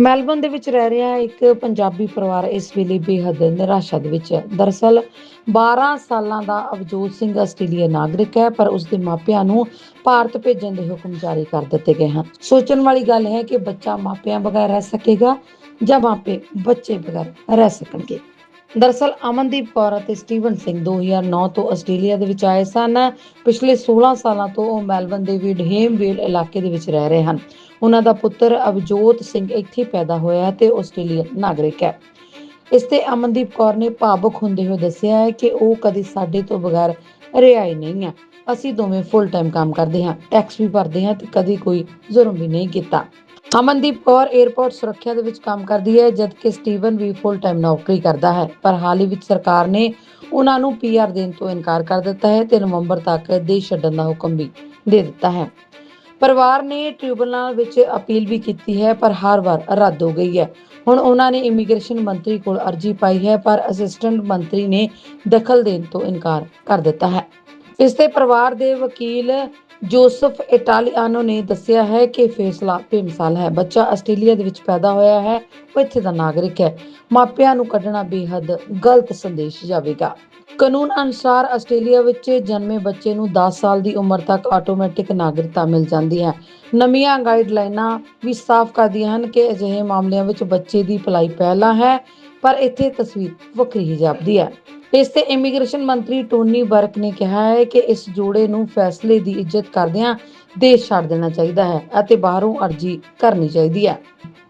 Melbourne ਦੇ ਵਿੱਚ ਰਹਿ ਰਿਹਾ ਇੱਕ ਪੰਜਾਬੀ ਪਰਿਵਾਰ ਇਸ ਵੇਲੇ ਬੇਹੱਦ ਨਿਰਾਸ਼ਾ ਦੇ ਵਿੱਚ ਹੈ। ਦਰਅਸਲ 12 ਸਾਲਾਂ ਦਾ ਅਵਜੋਤ ਸਿੰਘ ਆਸਟ੍ਰੇਲੀਆ ਨਾਗਰਿਕ ਹੈ, ਪਰ ਉਸ ਦੇ ਮਾਪਿਆਂ ਨੂੰ ਭਾਰਤ ਭੇਜਣ ਦੇ ਹੁਕਮ ਜਾਰੀ ਕਰ ਦਿੱਤੇ ਗਏ ਹਨ। ਸੋਚਣ ਵਾਲੀ ਗੱਲ ਹੈ ਕਿ ਬੱਚਾ ਮਾਪਿਆਂ ਬਗੈਰ ਰਹਿ ਸਕੇਗਾ ਜਾਂ ਮਾਪੇ ਬੱਚੇ ਬਗੈਰ ਰਹਿ ਸਕਣਗੇ। ਦਰਅਸਲ ਅਮਨਦੀਪ ਕੌਰ ਅਤੇ ਸਟੀਵਨ ਸਿੰਘ 2009 ਤੋਂ ਆਸਟ੍ਰੇਲੀਆ ਦੇ ਵਿੱਚ ਆਏ ਸਨ। ਪਿਛਲੇ 16 ਸਾਲਾਂ ਤੋਂ ਉਹ ਮੈਲਬਨ ਦੇ ਵਿਡਹੇਮਵੇਲ ਇਲਾਕੇ ਦੇ ਵਿੱਚ ਰਹਿ ਰਹੇ ਹਨ। ਉਹਨਾਂ ਦਾ ਪੁੱਤਰ ਅਵਜੋਤ ਸਿੰਘ ਇੱਥੇ ਪੈਦਾ ਹੋਇਆ ਤੇ ਆਸਟ੍ਰੇਲੀਅਨ ਨਾਗਰਿਕ ਹੈ। ਇਸ ਤੇ ਅਮਨਦੀਪ ਕੌਰ ਨੇ ਭਾਵੁਕ ਹੁੰਦੇ ਹੋਏ ਦੱਸਿਆ ਹੈ ਕਿ ਉਹ ਕਦੇ ਸਾਡੇ ਤੋਂ ਬਗੈਰ ਰਿਹਾਈ ਨਹੀਂ ਹੈ। ਅਸੀਂ ਦੋਵੇਂ ਫੁੱਲ ਟਾਈਮ ਕੰਮ ਕਰਦੇ ਹਾਂ ਟੈਕਸ ਵੀ ਭਰਦੇ ਹਾਂ ਤੇ ਕਦੀ ਕੋਈ ਜ਼ੁਲਮ ਵੀ ਨਹੀਂ ਕੀਤਾ। ਅਮਨਦੀਪ ਕੌਰ 에ਅਰਪੋਰਟ ਸੁਰੱਖਿਆ ਦੇ ਵਿੱਚ ਕੰਮ ਕਰਦੀ ਹੈ, ਜਦਕਿ ਸਟੀਵਨ ਵੀ ਫੁੱਲ ਟਾਈਮ ਨੌਕਰੀ ਕਰਦਾ ਹੈ। ਪਰ ਹਾਲ ਹੀ ਵਿੱਚ ਸਰਕਾਰ ਨੇ ਉਹਨਾਂ ਨੂੰ ਪੀਆਰ ਦੇਣ ਤੋਂ ਇਨਕਾਰ ਕਰ ਦਿੱਤਾ ਹੈ ਤੇ ਨਵੰਬਰ ਤੱਕ ਦੇਸ਼ ਛੱਡਣ ਦਾ ਹੁਕਮ ਵੀ ਦੇ ਦਿੱਤਾ ਹੈ। ਪਰਿਵਾਰ ਨੇ ਟ੍ਰਿਬਿਊਨਲ ਵਿੱਚ ਅਪੀਲ ਵੀ ਕੀਤੀ ਹੈ, ਪਰ ਹਰ ਵਾਰ ਰੱਦ ਹੋ ਗਈ ਹੈ। ਹੁਣ ਉਹਨਾਂ ਨੇ ਇਮੀਗ੍ਰੇਸ਼ਨ ਮੰਤਰੀ ਕੋਲ ਅਰਜ਼ੀ ਪਾਈ ਹੈ, ਪਰ ਅਸਿਸਟੈਂਟ ਮੰਤਰੀ ਨੇ ਦਖਲ ਦੇਣ ਤੋਂ ਇਨਕਾਰ ਕਰ ਦਿੱਤਾ ਹੈ। ਇਸ ਤੇ ਪਰਿਵਾਰ ਦੇ ਵਕੀਲ ਜੋਸਫ ਇਟਾਲੀਆਨੋ ਨੇ ਦੱਸਿਆ ਹੈ ਕਿ ਫੈਸਲਾ ਬੇਮਿਸਾਲ ਹੈ। ਬੱਚਾ ਆਸਟ੍ਰੇਲੀਆ ਦੇ ਵਿੱਚ ਪੈਦਾ ਹੋਇਆ ਹੈ, ਉਹ ਇੱਥੇ ਦਾ ਨਾਗਰਿਕ ਹੈ। ਮਾਪਿਆਂ ਨੂੰ ਕੱਢਣਾ ਬੇहद ਗਲਤ ਸੰਦੇਸ਼ ਜਾਵੇਗਾ। ਕਾਨੂੰਨ ਅਨੁਸਾਰ ਆਸਟ੍ਰੇਲੀਆ ਵਿੱਚ ਜਨਮੇ ਬੱਚੇ ਨੂੰ 10 ਸਾਲ ਦੀ ਉਮਰ ਤੱਕ ਆਟੋਮੈਟਿਕ ਨਾਗਰਿਕਤਾ ਮਿਲ ਜਾਂਦੀ ਹੈ। ਨਵੀਆਂ ਗਾਈਡਲਾਈਨਾਂ ਵੀ ਸਾਫ਼ ਕਰਦੀਆਂ ਹਨ ਕਿ ਅਜਿਹੇ ਮਾਮਲਿਆਂ ਵਿੱਚ ਬੱਚੇ ਦੀ ਭਲਾਈ ਪਹਿਲਾਂ ਹੈ, ਪਰ ਇੱਥੇ ਤਸਵੀਰ ਵੱਖਰੀ ਹੀ ਜਾਪਦੀ ਹੈ। ਇਸ ਤੇ ਇਮੀਗ੍ਰੇਸ਼ਨ ਮੰਤਰੀ ਟੋਨੀ ਬਰਕ ਨੇ ਕਿਹਾ ਹੈ ਕਿ ਇਸ ਜੋੜੇ ਨੂੰ ਫੈਸਲੇ ਦੀ ਇੱਜ਼ਤ ਕਰਦਿਆਂ ਦੇਸ਼ ਛੱਡ ਦੇਣਾ ਚਾਹੀਦਾ ਹੈ ਅਤੇ ਬਾਹਰੋਂ ਅਰਜ਼ੀ ਕਰਨੀ ਚਾਹੀਦੀ ਹੈ।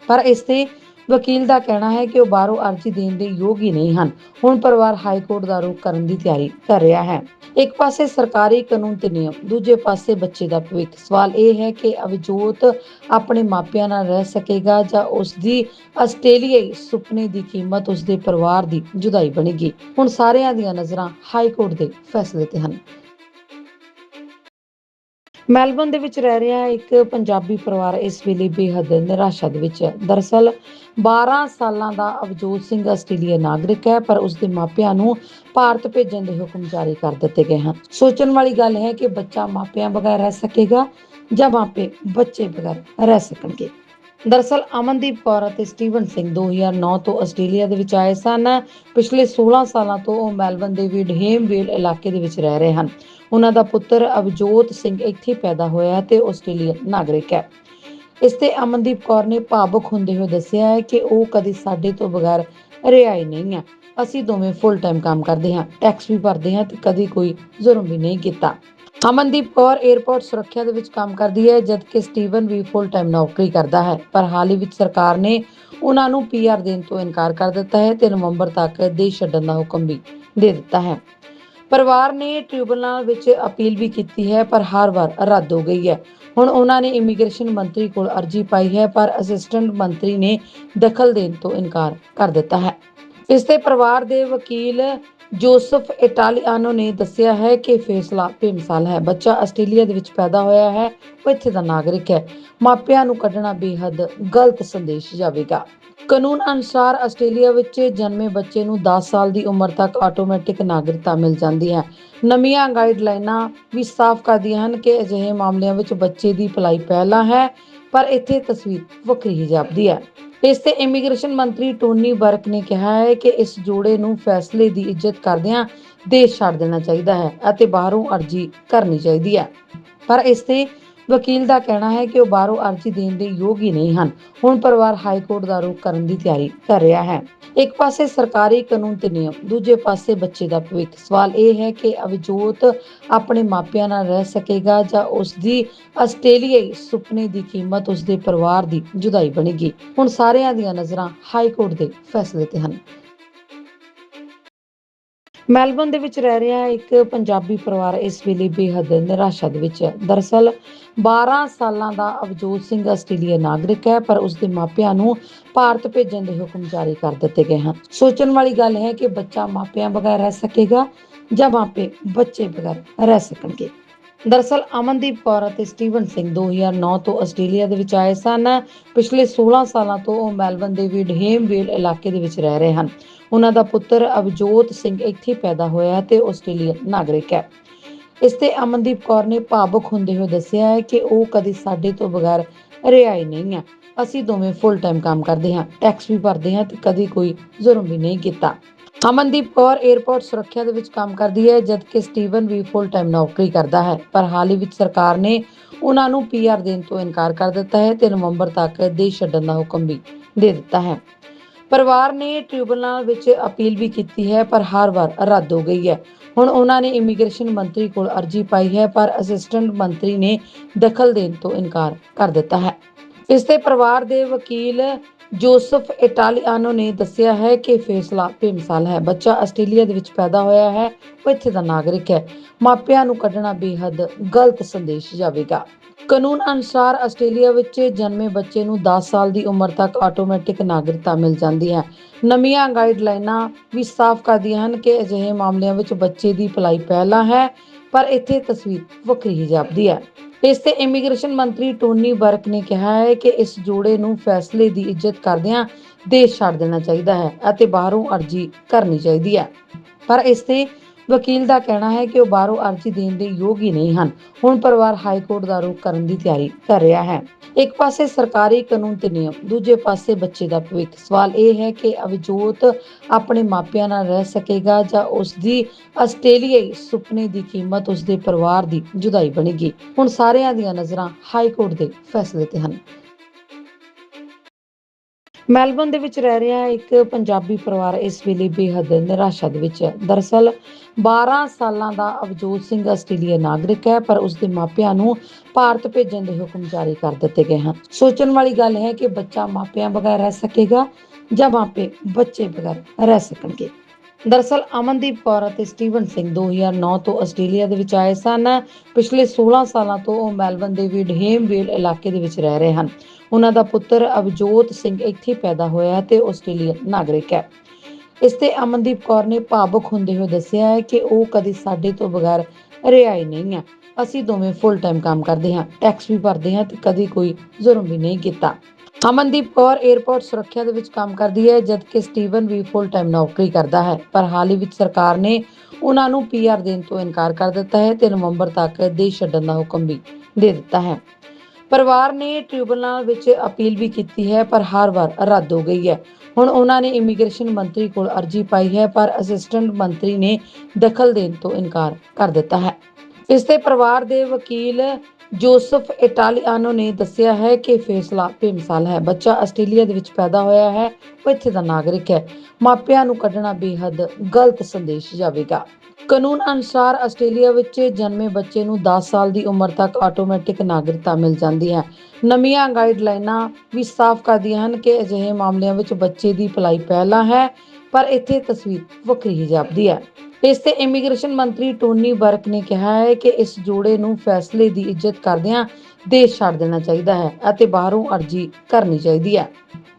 ਪਰ ਇਸ ਤੇ ਵਕੀਲ ਦਾ ਕਹਿਣਾ ਹੈ ਕਿ ਉਹ ਬਾਹਰੋਂ ਅਰਜ਼ੀ ਦੇਣ ਦੇ ਯੋਗ ਹੀ ਨਹੀਂ ਹਨ। ਹੁਣ ਪਰਿਵਾਰ ਹਾਈ ਕੋਰਟ ਦਾ ਰੁਖ ਕਰਨ ਦੀ ਤਿਆਰੀ ਕਰ ਰਿਹਾ ਹੈ। ਇੱਕ ਪਾਸੇ ਸਰਕਾਰੀ ਕਾਨੂੰਨ ਤੇ ਨਿਯਮ, ਦੂਜੇ ਪਾਸੇ ਬੱਚੇ ਦਾ ਭਵਿੱਖ। ਸਵਾਲ ਇਹ ਹੈ ਕਿ ਅਵਜੋਤ ਆਪਣੇ ਮਾਪਿਆਂ ਨਾਲ ਰਹਿ ਸਕੇਗਾ ਜਾਂ ਉਸ ਦੀ ਆਸਟ੍ਰੇਲੀਆਈ ਸੁਪਨੇ ਦੀ ਕੀਮਤ ਉਸ ਦੇ ਪਰਿਵਾਰ ਦੀ ਜੁਦਾਈ ਬਣੇਗੀ। ਹੁਣ ਸਾਰਿਆਂ ਦੀਆਂ ਨਜ਼ਰਾਂ ਹਾਈ ਕੋਰਟ ਦੇ ਫੈਸਲੇ ਤੇ ਹਨ। ਮੈਲਬੌਰਨ ਦੇ ਵਿੱਚ ਰਹਿ ਰਿਹਾ ਇੱਕ ਪੰਜਾਬੀ ਪਰਿਵਾਰ ਇਸ ਵੇਲੇ ਬੇਹੱਦ ਨਿਰਾਸ਼ਾ ਦੇ ਵਿੱਚ ਹੈ। ਦਰਅਸਲ 12 ਸਾਲਾਂ ਦਾ ਅਵਜੋਤ ਸਿੰਘ ਆਸਟ੍ਰੇਲੀਆ ਨਾਗਰਿਕ ਹੈ, ਪਰ ਉਸ ਦੇ ਮਾਪਿਆਂ ਨੂੰ ਭਾਰਤ ਭੇਜਣ ਦੇ ਹੁਕਮ ਜਾਰੀ ਕਰ ਦਿੱਤੇ ਗਏ ਹਨ। ਸੋਚਣ ਵਾਲੀ ਗੱਲ ਹੈ ਕਿ ਬੱਚਾ ਮਾਪਿਆਂ ਬਗੈਰ ਰਹਿ ਸਕੇਗਾ ਜਾਂ ਮਾਪੇ ਬੱਚੇ ਬਗੈਰ ਰਹਿ ਸਕਣਗੇ। ਦਰਅਸਲ ਅਮਨਦੀਪ ਕੌਰ ਅਤੇ ਸਟੀਵਨ ਸਿੰਘ 2009 ਤੋਂ ਆਸਟ੍ਰੇਲੀਆ ਦੇ ਵਿੱਚ ਆਏ ਸਨ। ਪਿਛਲੇ 16 ਸਾਲਾਂ ਤੋਂ ਉਹ ਮੈਲਬਨ ਦੇ ਵਿਡਹੇਮਵੇਲ ਇਲਾਕੇ ਦੇ ਵਿੱਚ ਰਹਿ ਰਹੇ ਹਨ। ਉਹਨਾਂ ਦਾ ਪੁੱਤਰ ਅਵਜੋਤ ਸਿੰਘ ਇੱਥੇ ਪੈਦਾ ਹੋਇਆ ਤੇ ਆਸਟ੍ਰੇਲੀਅਨ ਨਾਗਰਿਕ ਹੈ। ਇਸ ਤੇ ਅਮਨਦੀਪ ਕੌਰ ਨੇ ਭਾਵੁਕ ਹੁੰਦੇ ਹੋਏ ਦੱਸਿਆ ਹੈ ਕਿ ਉਹ ਕਦੇ ਸਾਡੇ ਤੋਂ ਬਗੈਰ ਰਿਹਾਈ ਨਹੀਂ ਹੈ। ਅਸੀਂ ਦੋਵੇਂ ਫੁੱਲ ਟਾਈਮ ਕੰਮ ਕਰਦੇ ਹਾਂ ਟੈਕਸ ਵੀ ਭਰਦੇ ਹਾਂ ਤੇ ਕਦੀ ਕੋਈ ਜ਼ੁਲਮ ਵੀ ਨਹੀਂ ਕੀਤਾ। ਅਮਨਦੀਪ ਕੌਰ 에ਅਰਪੋਰਟ ਸੁਰੱਖਿਆ ਦੇ ਵਿੱਚ ਕੰਮ ਕਰਦੀ ਹੈ, ਜਦਕਿ ਸਟੀਵਨ ਵੀ ਫੁੱਲ ਟਾਈਮ ਨੌਕਰੀ ਕਰਦਾ ਹੈ। ਪਰ ਹਾਲ ਹੀ ਵਿੱਚ ਸਰਕਾਰ ਨੇ ਉਹਨਾਂ ਨੂੰ ਪੀਆਰ ਦੇਣ ਤੋਂ ਇਨਕਾਰ ਕਰ ਦਿੱਤਾ ਹੈ ਤੇ ਨਵੰਬਰ ਤੱਕ ਦੇਸ਼ ਛੱਡਣ ਦਾ ਹੁਕਮ ਵੀ ਦੇ ਦਿੱਤਾ ਹੈ। ਪਰਿਵਾਰ ਨੇ ਟ੍ਰਿਬਿਊਨਲ ਵਿੱਚ ਅਪੀਲ ਵੀ ਕੀਤੀ ਹੈ, ਪਰ ਹਰ ਵਾਰ ਰੱਦ ਹੋ ਗਈ ਹੈ। ਹੁਣ ਉਹਨਾਂ ਨੇ ਇਮੀਗ੍ਰੇਸ਼ਨ ਮੰਤਰੀ ਕੋਲ ਅਰਜ਼ੀ ਪਾਈ ਹੈ, ਪਰ ਅਸਿਸਟੈਂਟ ਮੰਤਰੀ ਨੇ ਦਖਲ ਦੇਣ ਤੋਂ ਇਨਕਾਰ ਕਰ ਦਿੱਤਾ ਹੈ। ਇਸ ਤੇ ਪਰਿਵਾਰ ਦੇ ਵਕੀਲ ਜੋਸਫ ਇਟਾਲੀਆਨੋ ਨੇ ਦੱਸਿਆ ਹੈ ਕਿ ਫੈਸਲਾ ਬੇਮਿਸਾਲ ਹੈ। ਬੱਚਾ ਆਸਟ੍ਰੇਲੀਆ ਦੇ ਵਿੱਚ ਪੈਦਾ ਹੋਇਆ ਹੈ, ਉਹ ਇੱਥੇ ਦਾ ਨਾਗਰਿਕ ਹੈ। ਮਾਪਿਆਂ ਨੂੰ ਕੱਢਣਾ ਬੇहद ਗਲਤ ਸੰਦੇਸ਼ ਜਾਵੇਗਾ। ਕਾਨੂੰਨ ਅਨੁਸਾਰ ਆਸਟ੍ਰੇਲੀਆ ਵਿੱਚ ਜਨਮੇ ਬੱਚੇ ਨੂੰ 10 ਸਾਲ ਦੀ ਉਮਰ ਤੱਕ ਆਟੋਮੈਟਿਕ ਨਾਗਰਿਕਤਾ ਮਿਲ ਜਾਂਦੀ ਹੈ। ਨਵੀਆਂ ਗਾਈਡਲਾਈਨਾਂ ਵੀ ਸਾਫ਼ ਕਰਦੀਆਂ ਹਨ ਕਿ ਅਜਿਹੇ ਮਾਮਲਿਆਂ ਵਿੱਚ ਬੱਚੇ ਦੀ ਭਲਾਈ ਪਹਿਲਾਂ ਹੈ, ਪਰ ਇੱਥੇ ਤਸਵੀਰ ਵੱਖਰੀ ਹੀ ਜਾਪਦੀ ਹੈ। ਇਸ ਤੇ ਇਮੀਗ੍ਰੇਸ਼ਨ ਮੰਤਰੀ ਟੋਨੀ ਬਰਕ ਨੇ ਕਿਹਾ ਹੈ ਕਿ ਇਸ ਜੋੜੇ ਨੂੰ ਫੈਸਲੇ ਦੀ ਇੱਜ਼ਤ ਕਰਦਿਆਂ ਦੇਸ਼ ਛੱਡ ਦੇਣਾ ਚਾਹੀਦਾ ਹੈ ਅਤੇ ਬਾਹਰੋਂ ਅਰਜ਼ੀ ਕਰਨੀ ਚਾਹੀਦੀ ਹੈ। ਪਰ ਇਸ ਤੇ ਵਕੀਲ ਦਾ ਕਹਿਣਾ ਹੈ ਕਿ ਉਹ ਬਾਹਰੋਂ ਅਰਜ਼ੀ ਦੇਣ ਦੇ ਯੋਗ ਹੀ ਨਹੀਂ ਹਨ। ਹੁਣ ਪਰਿਵਾਰ ਹਾਈ ਕੋਰਟ ਦਾ ਰੁਖ ਕਰਨ ਦੀ ਤਿਆਰੀ ਕਰ ਰਿਹਾ ਹੈ। ਇੱਕ ਪਾਸੇ ਸਰਕਾਰੀ ਕਾਨੂੰਨ ਤੇ ਨਿਯਮ, ਦੂਜੇ ਪਾਸੇ ਬੱਚੇ ਦਾ ਭਵਿੱਖ। ਸਵਾਲ ਇਹ ਹੈ ਕਿ ਅਵਜੋਤ ਆਪਣੇ ਮਾਪਿਆਂ ਨਾਲ ਰਹਿ ਸਕੇਗਾ ਜਾਂ ਉਸ ਦੀ ਆਸਟ੍ਰੇਲੀਆਈ ਸੁਪਨੇ ਦੀ ਕੀਮਤ ਉਸ ਦੇ ਪਰਿਵਾਰ ਦੀ ਜੁਦਾਈ ਬਣੇਗੀ। ਹੁਣ ਸਾਰਿਆਂ ਦੀਆਂ ਨਜ਼ਰਾਂ ਹਾਈ ਕੋਰਟ ਦੇ ਫੈਸਲੇ ਤੇ ਹਨ। ਮੈਲਬੌਰਨ ਦੇ ਵਿੱਚ ਰਹਿ ਰਿਹਾ ਇੱਕ ਪੰਜਾਬੀ ਪਰਿਵਾਰ ਇਸ ਵੇਲੇ ਬੇਹੱਦ ਨਿਰਾਸ਼ਾ ਦੇ ਵਿੱਚ ਹੈ। ਦਰਅਸਲ 12 ਸਾਲਾਂ ਦਾ ਅਵਜੋਤ ਸਿੰਘ ਆਸਟ੍ਰੇਲੀਆ ਨਾਗਰਿਕ ਹੈ, ਪਰ ਉਸ ਦੇ ਮਾਪਿਆਂ ਨੂੰ ਭਾਰਤ ਭੇਜਣ ਦੇ ਹੁਕਮ ਜਾਰੀ ਕਰ ਦਿੱਤੇ ਗਏ ਹਨ। ਸੋਚਣ ਵਾਲੀ ਗੱਲ ਹੈ ਕਿ ਬੱਚਾ ਮਾਪਿਆਂ ਬਗੈਰ ਰਹਿ ਸਕੇਗਾ ਜਾਂ ਮਾਪੇ ਬੱਚੇ ਬਗੈਰ ਰਹਿ ਸਕਣਗੇ। ਦਰਅਸਲ ਅਮਨਦੀਪ ਕੌਰ ਅਤੇ ਸਟੀਵਨ ਸਿੰਘ 2009 ਤੋਂ ਆਸਟ੍ਰੇਲੀਆ ਦੇ ਵਿੱਚ ਆਏ ਸਨ। ਪਿਛਲੇ 16 ਸਾਲਾਂ ਤੋਂ ਉਹ ਮੈਲਬਨ ਦੇ ਵਿਡਹੇਮਵੇਲ ਇਲਾਕੇ ਦੇ ਵਿੱਚ ਰਹਿ ਰਹੇ ਹਨ। ਉਹਨਾਂ ਦਾ ਪੁੱਤਰ ਅਵਜੋਤ ਸਿੰਘ ਇੱਥੇ ਪੈਦਾ ਹੋਇਆ ਤੇ ਆਸਟ੍ਰੇਲੀਅਨ ਨਾਗਰਿਕ ਹੈ। ਇਸ ਤੇ ਅਮਨਦੀਪ ਕੌਰ ਨੇ ਭਾਵੁਕ ਹੁੰਦੇ ਹੋਏ ਦੱਸਿਆ ਹੈ ਕਿ ਉਹ ਕਦੇ ਸਾਡੇ ਤੋਂ ਬਗੈਰ ਰਿਹਾਈ ਨਹੀਂ ਹੈ। ਅਸੀਂ ਦੋਵੇਂ ਫੁੱਲ ਟਾਈਮ ਕੰਮ ਕਰਦੇ ਹਾਂ ਟੈਕਸ ਵੀ ਭਰਦੇ ਹਾਂ ਤੇ ਕਦੀ ਕੋਈ ਜ਼ੁਰਮ ਵੀ ਨਹੀਂ ਕੀਤਾ। ਅਮਨਦੀਪ ਕੌਰ 에ਅਰਪੋਰਟ ਸੁਰੱਖਿਆ ਦੇ ਵਿੱਚ ਕੰਮ ਕਰਦੀ ਹੈ, ਜਦਕਿ ਸਟੀਵਨ ਵੀ ਫੁੱਲ ਟਾਈਮ ਨੌਕਰੀ ਕਰਦਾ ਹੈ। ਪਰ ਹਾਲ ਹੀ ਵਿੱਚ ਸਰਕਾਰ ਨੇ ਉਹਨਾਂ ਨੂੰ ਪੀਆਰ ਦੇਣ ਤੋਂ ਇਨਕਾਰ ਕਰ ਦਿੱਤਾ ਹੈ ਤੇ ਨਵੰਬਰ ਤੱਕ ਦੇਸ਼ ਛੱਡਣ ਦਾ ਹੁਕਮ ਵੀ ਦੇ ਦਿੱਤਾ ਹੈ। ਪਰਿਵਾਰ ਨੇ ਟ੍ਰਿਬਿਊਨਲ ਵਿੱਚ ਅਪੀਲ ਵੀ ਕੀਤੀ ਹੈ, ਪਰ ਹਰ ਵਾਰ ਰੱਦ ਹੋ ਗਈ ਹੈ। ਹੁਣ ਉਹਨਾਂ ਨੇ ਇਮੀਗ੍ਰੇਸ਼ਨ ਮੰਤਰੀ ਕੋਲ ਅਰਜ਼ੀ ਪਾਈ ਹੈ, ਪਰ ਅਸਿਸਟੈਂਟ ਮੰਤਰੀ ਨੇ ਦਖਲ ਦੇਣ ਤੋਂ ਇਨਕਾਰ ਕਰ ਦਿੱਤਾ ਹੈ। ਇਸ ਤੇ ਪਰਿਵਾਰ ਦੇ ਵਕੀਲ ਜੋਸਫ ਇਟਾਲੀਆਨੋ ਨੇ ਦੱਸਿਆ ਹੈ ਕਿ ਫੈਸਲਾ ਬੇਮਿਸਾਲ ਹੈ। ਬੱਚਾ ਆਸਟ੍ਰੇਲੀਆ ਦੇ ਵਿੱਚ ਪੈਦਾ ਹੋਇਆ ਹੈ, ਉਹ ਇੱਥੇ ਦਾ ਨਾਗਰਿਕ ਹੈ। ਮਾਪਿਆਂ ਨੂੰ ਕੱਢਣਾ ਬੇਹੱਦ ਗਲਤ ਸੰਦੇਸ਼ ਜਾਵੇਗਾ। ਕਾਨੂੰਨ ਅਨੁਸਾਰ ਆਸਟ੍ਰੇਲੀਆ ਵਿੱਚ ਜਨਮੇ ਬੱਚੇ ਨੂੰ 10 ਸਾਲ ਦੀ ਉਮਰ ਤੱਕ ਆਟੋਮੈਟਿਕ ਨਾਗਰਿਕਤਾ ਮਿਲ ਜਾਂਦੀ ਹੈ। ਨਵੀਆਂ ਗਾਈਡਲਾਈਨਾਂ ਵੀ ਸਾਫ਼ ਕਰਦੀਆਂ ਹਨ ਕਿ ਅਜਿਹੇ ਮਾਮਲਿਆਂ ਵਿੱਚ ਬੱਚੇ ਦੀ ਭਲਾਈ ਪਹਿਲਾਂ ਹੈ, ਪਰ ਇੱਥੇ ਤਸਵੀਰ ਵੱਖਰੀ ਹੀ ਜਾਪਦੀ ਹੈ। ਇਸ ਤੇ ਇਮੀਗ੍ਰੇਸ਼ਨ ਮੰਤਰੀ ਟੋਨੀ ਬਰਕ ਨੇ ਕਿਹਾ ਹੈ ਕਿ ਇਸ ਜੋੜੇ ਨੂੰ ਫੈਸਲੇ ਦੀ ਇੱਜ਼ਤ ਕਰਦਿਆਂ ਦੇਸ਼ ਛੱਡ ਦੇਣਾ ਚਾਹੀਦਾ ਹੈ ਅਤੇ ਬਾਹਰੋਂ ਅਰਜ਼ੀ ਕਰਨੀ ਚਾਹੀਦੀ ਹੈ। ਪਰ ਇਸ ਤੇ ਵਕੀਲ ਦਾ ਕਹਿਣਾ ਹੈ ਕਿ ਉਹ ਬਾਹਰੋਂ ਅਰਜ਼ੀ ਦੇਣ ਦੇ ਯੋਗ ਹੀ ਨਹੀਂ ਹਨ। ਹੁਣ ਪਰਿਵਾਰ ਹਾਈ ਕੋਰਟ ਦਾ ਰੁਖ ਕਰਨ ਦੀ ਤਿਆਰੀ ਕਰ ਰਿਹਾ ਹੈ। ਇੱਕ ਪਾਸੇ ਸਰਕਾਰੀ ਕਾਨੂੰਨ ਤੇ ਨਿਯਮ, ਦੂਜੇ ਪਾਸੇ ਬੱਚੇ ਦਾ ਭਵਿੱਖ। ਸਵਾਲ ਇਹ ਹੈ ਕਿ ਅਵਜੋਤ ਆਪਣੇ ਮਾਪਿਆਂ ਨਾਲ ਰਹਿ ਸਕੇਗਾ ਜਾਂ ਉਸ ਦੀ ਆਸਟ੍ਰੇਲੀਆਈ ਸੁਪਨੇ ਦੀ ਕੀਮਤ ਉਸ ਦੇ ਪਰਿਵਾਰ ਦੀ ਜੁਦਾਈ ਬਣੇਗੀ। ਹੁਣ ਸਾਰਿਆਂ ਦੀਆਂ ਨਜ਼ਰਾਂ ਹਾਈ ਕੋਰਟ ਦੇ ਫੈਸਲੇ ਤੇ ਹਨ। ਮੈਲਬਨ ਦੇ ਵਿੱਚ ਰਹਿ ਰਿਹਾ ਇੱਕ ਪੰਜਾਬੀ ਪਰਿਵਾਰ ਇਸ ਵੇਲੇ ਬੇਹੱਦ ਨਿਰਾਸ਼ਾ ਦੇ ਵਿੱਚ ਹੈ। ਦਰਅਸਲ 12 ਸਾਲਾਂ ਦਾ ਅਵਜੋਤ ਸਿੰਘ ਆਸਟ੍ਰੇਲੀਆ ਨਾਗਰਿਕ ਹੈ, ਪਰ ਉਸ ਦੇ ਮਾਪਿਆਂ ਨੂੰ ਭਾਰਤ ਭੇਜਣ ਦੇ ਹੁਕਮ ਜਾਰੀ ਕਰ ਦਿੱਤੇ ਗਏ ਹਨ। ਸੋਚਣ ਵਾਲੀ ਗੱਲ ਹੈ ਕਿ ਬੱਚਾ ਮਾਪਿਆਂ ਬਗੈਰ ਰਹਿ ਸਕੇਗਾ ਜਾਂ ਮਾਪੇ ਬੱਚੇ ਬਗੈਰ ਰਹਿ ਸਕਣਗੇ। ਦਰਅਸਲ ਅਮਨਦੀਪ ਕੌਰ ਅਤੇ ਸਟੀਵਨ ਸਿੰਘ 2009 ਤੋਂ ਆਸਟ੍ਰੇਲੀਆ ਦੇ ਵਿੱਚ ਆਏ ਸਨ। ਪਿਛਲੇ 16 ਸਾਲਾਂ ਤੋਂ ਉਹ ਮੈਲਬਨ ਦੇ ਵਿਡਹੇਮਵੇਲ ਇਲਾਕੇ ਦੇ ਵਿੱਚ ਰਹਿ ਰਹੇ ਹਨ। ਉਹਨਾਂ ਦਾ ਪੁੱਤਰ ਅਵਜੋਤ ਸਿੰਘ ਇੱਥੇ ਪੈਦਾ ਹੋਇਆ ਤੇ ਆਸਟ੍ਰੇਲੀਅਨ ਨਾਗਰਿਕ ਹੈ। ਇਸ ਤੇ ਅਮਨਦੀਪ ਕੌਰ ਨੇ ਭਾਵੁਕ ਹੁੰਦੇ ਹੋਏ ਦੱਸਿਆ ਹੈ ਕਿ ਉਹ ਕਦੇ ਸਾਡੇ ਤੋਂ ਬਗੈਰ ਰਿਹਾਈ ਨਹੀਂ ਹੈ। ਅਸੀਂ ਦੋਵੇਂ ਫੁੱਲ ਟਾਈਮ ਕੰਮ ਕਰਦੇ ਹਾਂ ਟੈਕਸ ਵੀ ਭਰਦੇ ਹਾਂ ਤੇ ਕਦੀ ਕੋਈ ਜ਼ੁਰਮ ਵੀ ਨਹੀਂ ਕੀਤਾ। ਅਮਨਦੀਪ ਕੌਰ 에ਅਰਪੋਰਟ ਸੁਰੱਖਿਆ ਦੇ ਵਿੱਚ ਕੰਮ ਕਰਦੀ ਹੈ, ਜਦਕਿ ਸਟੀਵਨ ਵੀ ਫੁੱਲ ਟਾਈਮ ਨੌਕਰੀ ਕਰਦਾ ਹੈ। ਪਰ ਹਾਲ ਹੀ ਵਿੱਚ ਸਰਕਾਰ ਨੇ ਉਹਨਾਂ ਨੂੰ ਪੀਆਰ ਦੇਣ ਤੋਂ ਇਨਕਾਰ ਕਰ ਦਿੱਤਾ ਹੈ ਤੇ ਨਵੰਬਰ ਤੱਕ ਦੇਸ਼ ਛੱਡਣ ਦਾ ਹੁਕਮ ਵੀ ਦੇ ਦਿੱਤਾ ਹੈ। ਪਰਿਵਾਰ ਨੇ ਟ੍ਰਿਬਿਊਨਲ ਵਿੱਚ ਅਪੀਲ ਵੀ ਕੀਤੀ ਹੈ, ਪਰ ਹਰ ਵਾਰ ਰੱਦ ਹੋ ਗਈ ਹੈ। ਹੁਣ ਉਹਨਾਂ ਨੇ ਇਮੀਗ੍ਰੇਸ਼ਨ ਮੰਤਰੀ ਕੋਲ ਅਰਜ਼ੀ ਪਾਈ ਹੈ, ਪਰ ਅਸਿਸਟੈਂਟ ਮੰਤਰੀ ਨੇ ਦਖਲ ਦੇਣ ਤੋਂ ਇਨਕਾਰ ਕਰ ਦਿੱਤਾ ਹੈ। ਇਸ ਤੇ ਪਰਿਵਾਰ ਦੇ ਵਕੀਲ ਜੋਸਫ ਇਟਾਲੀਆਨੋ ਨੇ ਦੱਸਿਆ ਹੈ ਕਿ ਫੈਸਲਾ ਬੇਮਿਸਾਲ ਹੈ। ਬੱਚਾ ਆਸਟ੍ਰੇਲੀਆ ਦੇ ਵਿੱਚ ਪੈਦਾ ਹੋਇਆ ਹੈ, ਉਹ ਇੱਥੇ ਦਾ ਨਾਗਰਿਕ ਹੈ। ਮਾਪਿਆਂ ਨੂੰ ਕੱਢਣਾ ਬੇਹੱਦ ਗਲਤ ਸੰਦੇਸ਼ ਜਾਵੇਗਾ। ਕਾਨੂੰਨ ਅਨੁਸਾਰ ਆਸਟ੍ਰੇਲੀਆ ਵਿੱਚ ਜਨਮੇ ਬੱਚੇ ਨੂੰ 10 ਸਾਲ ਦੀ ਉਮਰ ਤੱਕ ਆਟੋਮੈਟਿਕ ਨਾਗਰਿਕਤਾ ਮਿਲ ਜਾਂਦੀ ਹੈ। ਨਵੀਆਂ ਗਾਈਡਲਾਈਨਾਂ ਵੀ ਸਾਫ਼ ਕਰਦੀਆਂ ਹਨ ਕਿ ਅਜਿਹੇ ਮਾਮਲਿਆਂ ਵਿੱਚ ਬੱਚੇ ਦੀ ਭਲਾਈ ਪਹਿਲਾਂ ਹੈ, ਪਰ ਇੱਥੇ ਤਸਵੀਰ ਵੱਖਰੀ ਹੀ ਜਾਪਦੀ ਹੈ। ਇਸ ਤੇ ਇਮੀਗ੍ਰੇਸ਼ਨ ਮੰਤਰੀ ਟੋਨੀ ਬਰਕ ਨੇ ਕਿਹਾ ਹੈ ਕਿ ਇਸ ਜੋੜੇ ਨੂੰ ਫੈਸਲੇ ਦੀ ਇੱਜ਼ਤ ਕਰਦਿਆਂ ਦੇਸ਼ ਛੱਡ ਦੇਣਾ ਚਾਹੀਦਾ ਹੈ ਅਤੇ ਬਾਹਰੋਂ ਅਰਜ਼ੀ ਕਰਨੀ ਚਾਹੀਦੀ ਹੈ।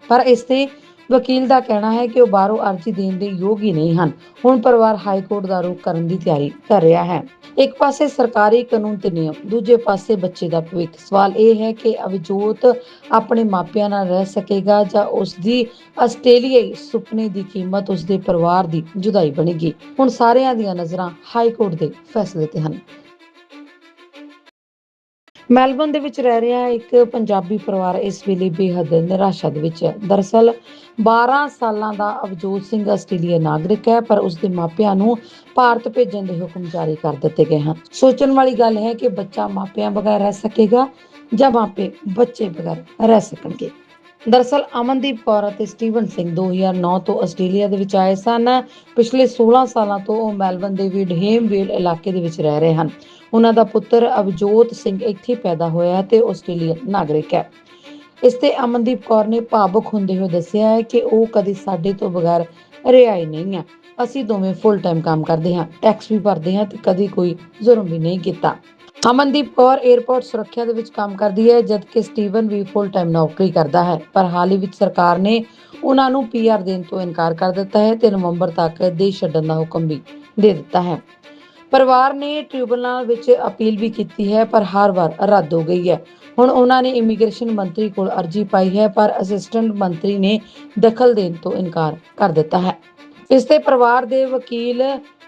ਪਰ ਇਸ ਤੇ ਵਕੀਲ ਦਾ ਕਹਿਣਾ ਹੈ ਕਿ ਉਹ ਬਾਹਰੋਂ ਅਰਜ਼ੀ ਦੇਣ ਦੇ ਯੋਗ ਹੀ ਨਹੀਂ ਹਨ। ਹੁਣ ਪਰਿਵਾਰ ਹਾਈ ਕੋਰਟ ਦਾ ਰੁਖ ਕਰਨ ਦੀ ਤਿਆਰੀ ਕਰ ਰਿਹਾ ਹੈ। ਇੱਕ ਪਾਸੇ ਸਰਕਾਰੀ ਕਾਨੂੰਨ ਤੇ ਨਿਯਮ, ਦੂਜੇ ਪਾਸੇ ਬੱਚੇ ਦਾ ਭਵਿੱਖ। ਸਵਾਲ ਇਹ ਹੈ ਕਿ ਅਵਜੋਤ ਆਪਣੇ ਮਾਪਿਆਂ ਨਾਲ ਰਹਿ ਸਕੇਗਾ ਜਾਂ ਉਸ ਦੀ ਆਸਟ੍ਰੇਲੀਆਈ ਸੁਪਨੇ ਦੀ ਕੀਮਤ ਉਸ ਦੇ ਪਰਿਵਾਰ ਦੀ ਜੁਦਾਈ ਬਣੇਗੀ। ਹੁਣ ਸਾਰਿਆਂ ਦੀਆਂ ਨਜ਼ਰਾਂ ਹਾਈ ਕੋਰਟ ਦੇ ਫੈਸਲੇ ਤੇ ਹਨ। ਮੈਲਬਨ ਦੇ ਵਿੱਚ ਰਹਿ ਰਿਹਾ ਇੱਕ ਪੰਜਾਬੀ ਪਰਿਵਾਰ ਇਸ ਵੇਲੇ ਬੇਹੱਦ ਨਿਰਾਸ਼ਾ ਦੇ ਵਿੱਚ ਹੈ। ਦਰਅਸਲ 12 ਸਾਲਾਂ ਦਾ ਅਵਜੋਤ ਸਿੰਘ ਆਸਟ੍ਰੇਲੀਆ ਨਾਗਰਿਕ ਹੈ, ਪਰ ਉਸ ਦੇ ਮਾਪਿਆਂ ਨੂੰ ਭਾਰਤ ਭੇਜਣ ਦੇ ਹੁਕਮ ਜਾਰੀ ਕਰ ਦਿੱਤੇ ਗਏ ਹਨ। ਸੋਚਣ ਵਾਲੀ ਗੱਲ ਹੈ ਕਿ ਬੱਚਾ ਮਾਪਿਆਂ ਬਗੈਰ ਰਹਿ ਸਕੇਗਾ ਜਾਂ ਮਾਪੇ ਬੱਚੇ ਬਗੈਰ ਰਹਿ ਸਕਣਗੇ। ਦਰਅਸਲ ਅਮਨਦੀਪ ਕੌਰ ਅਤੇ ਸਟੀਵਨ ਸਿੰਘ 2009 ਤੋਂ ਆਸਟ੍ਰੇਲੀਆ ਦੇ ਵਿੱਚ ਆਏ ਸਨ। ਪਿਛਲੇ 16 ਸਾਲਾਂ ਤੋਂ ਉਹ ਮੈਲਬਨ ਦੇ ਵਿਡਹੇਮਵੇਲ ਇਲਾਕੇ ਦੇ ਵਿੱਚ ਰਹਿ ਰਹੇ ਹਨ। ਉਹਨਾਂ ਦਾ ਪੁੱਤਰ ਅਵਜੋਤ ਸਿੰਘ ਇੱਥੇ ਪੈਦਾ ਹੋਇਆ ਤੇ ਆਸਟ੍ਰੇਲੀਅਨ ਨਾਗਰਿਕ ਹੈ। ਇਸ ਤੇ ਅਮਨਦੀਪ ਕੌਰ ਨੇ ਭਾਵੁਕ ਹੁੰਦੇ ਹੋਏ ਦੱਸਿਆ ਹੈ ਕਿ ਉਹ ਕਦੇ ਸਾਡੇ ਤੋਂ ਬਗੈਰ ਰਿਹਾਈ ਨਹੀਂ ਹੈ। ਅਸੀਂ ਦੋਵੇਂ ਫੁੱਲ ਟਾਈਮ ਕੰਮ ਕਰਦੇ ਹਾਂ ਟੈਕਸ ਵੀ ਭਰਦੇ ਹਾਂ ਤੇ ਕਦੀ ਕੋਈ ਜ਼ੁਰਮ ਵੀ ਨਹੀਂ ਕੀਤਾ। ਅਮਨਦੀਪ ਕੌਰ 에ਅਰਪੋਰਟ ਸੁਰੱਖਿਆ ਦੇ ਵਿੱਚ ਕੰਮ ਕਰਦੀ ਹੈ, ਜਦਕਿ ਸਟੀਵਨ ਵੀ ਫੁੱਲ ਟਾਈਮ ਨੌਕਰੀ ਕਰਦਾ ਹੈ। ਪਰ ਹਾਲ ਹੀ ਵਿੱਚ ਸਰਕਾਰ ਨੇ ਉਹਨਾਂ ਨੂੰ ਪੀਆਰ ਦੇਣ ਤੋਂ ਇਨਕਾਰ ਕਰ ਦਿੱਤਾ ਹੈ ਤੇ ਨਵੰਬਰ ਤੱਕ ਦੇਸ਼ ਛੱਡਣ ਦਾ ਹੁਕਮ ਵੀ ਦੇ ਦਿੱਤਾ ਹੈ। ਪਰਿਵਾਰ ਨੇ ਟ੍ਰਿਬਿਊਨਲ ਵਿੱਚ ਅਪੀਲ ਵੀ ਕੀਤੀ ਹੈ, ਪਰ ਹਰ ਵਾਰ ਰੱਦ ਹੋ ਗਈ ਹੈ। ਹੁਣ ਉਹਨਾਂ ਨੇ ਇਮੀਗ੍ਰੇਸ਼ਨ ਮੰਤਰੀ ਕੋਲ ਅਰਜ਼ੀ ਪਾਈ ਹੈ, ਪਰ ਅਸਿਸਟੈਂਟ ਮੰਤਰੀ ਨੇ ਦਖਲ ਦੇਣ ਤੋਂ ਇਨਕਾਰ ਕਰ ਦਿੱਤਾ ਹੈ। ਇਸ ਤੇ ਪਰਿਵਾਰ ਦੇ ਵਕੀਲ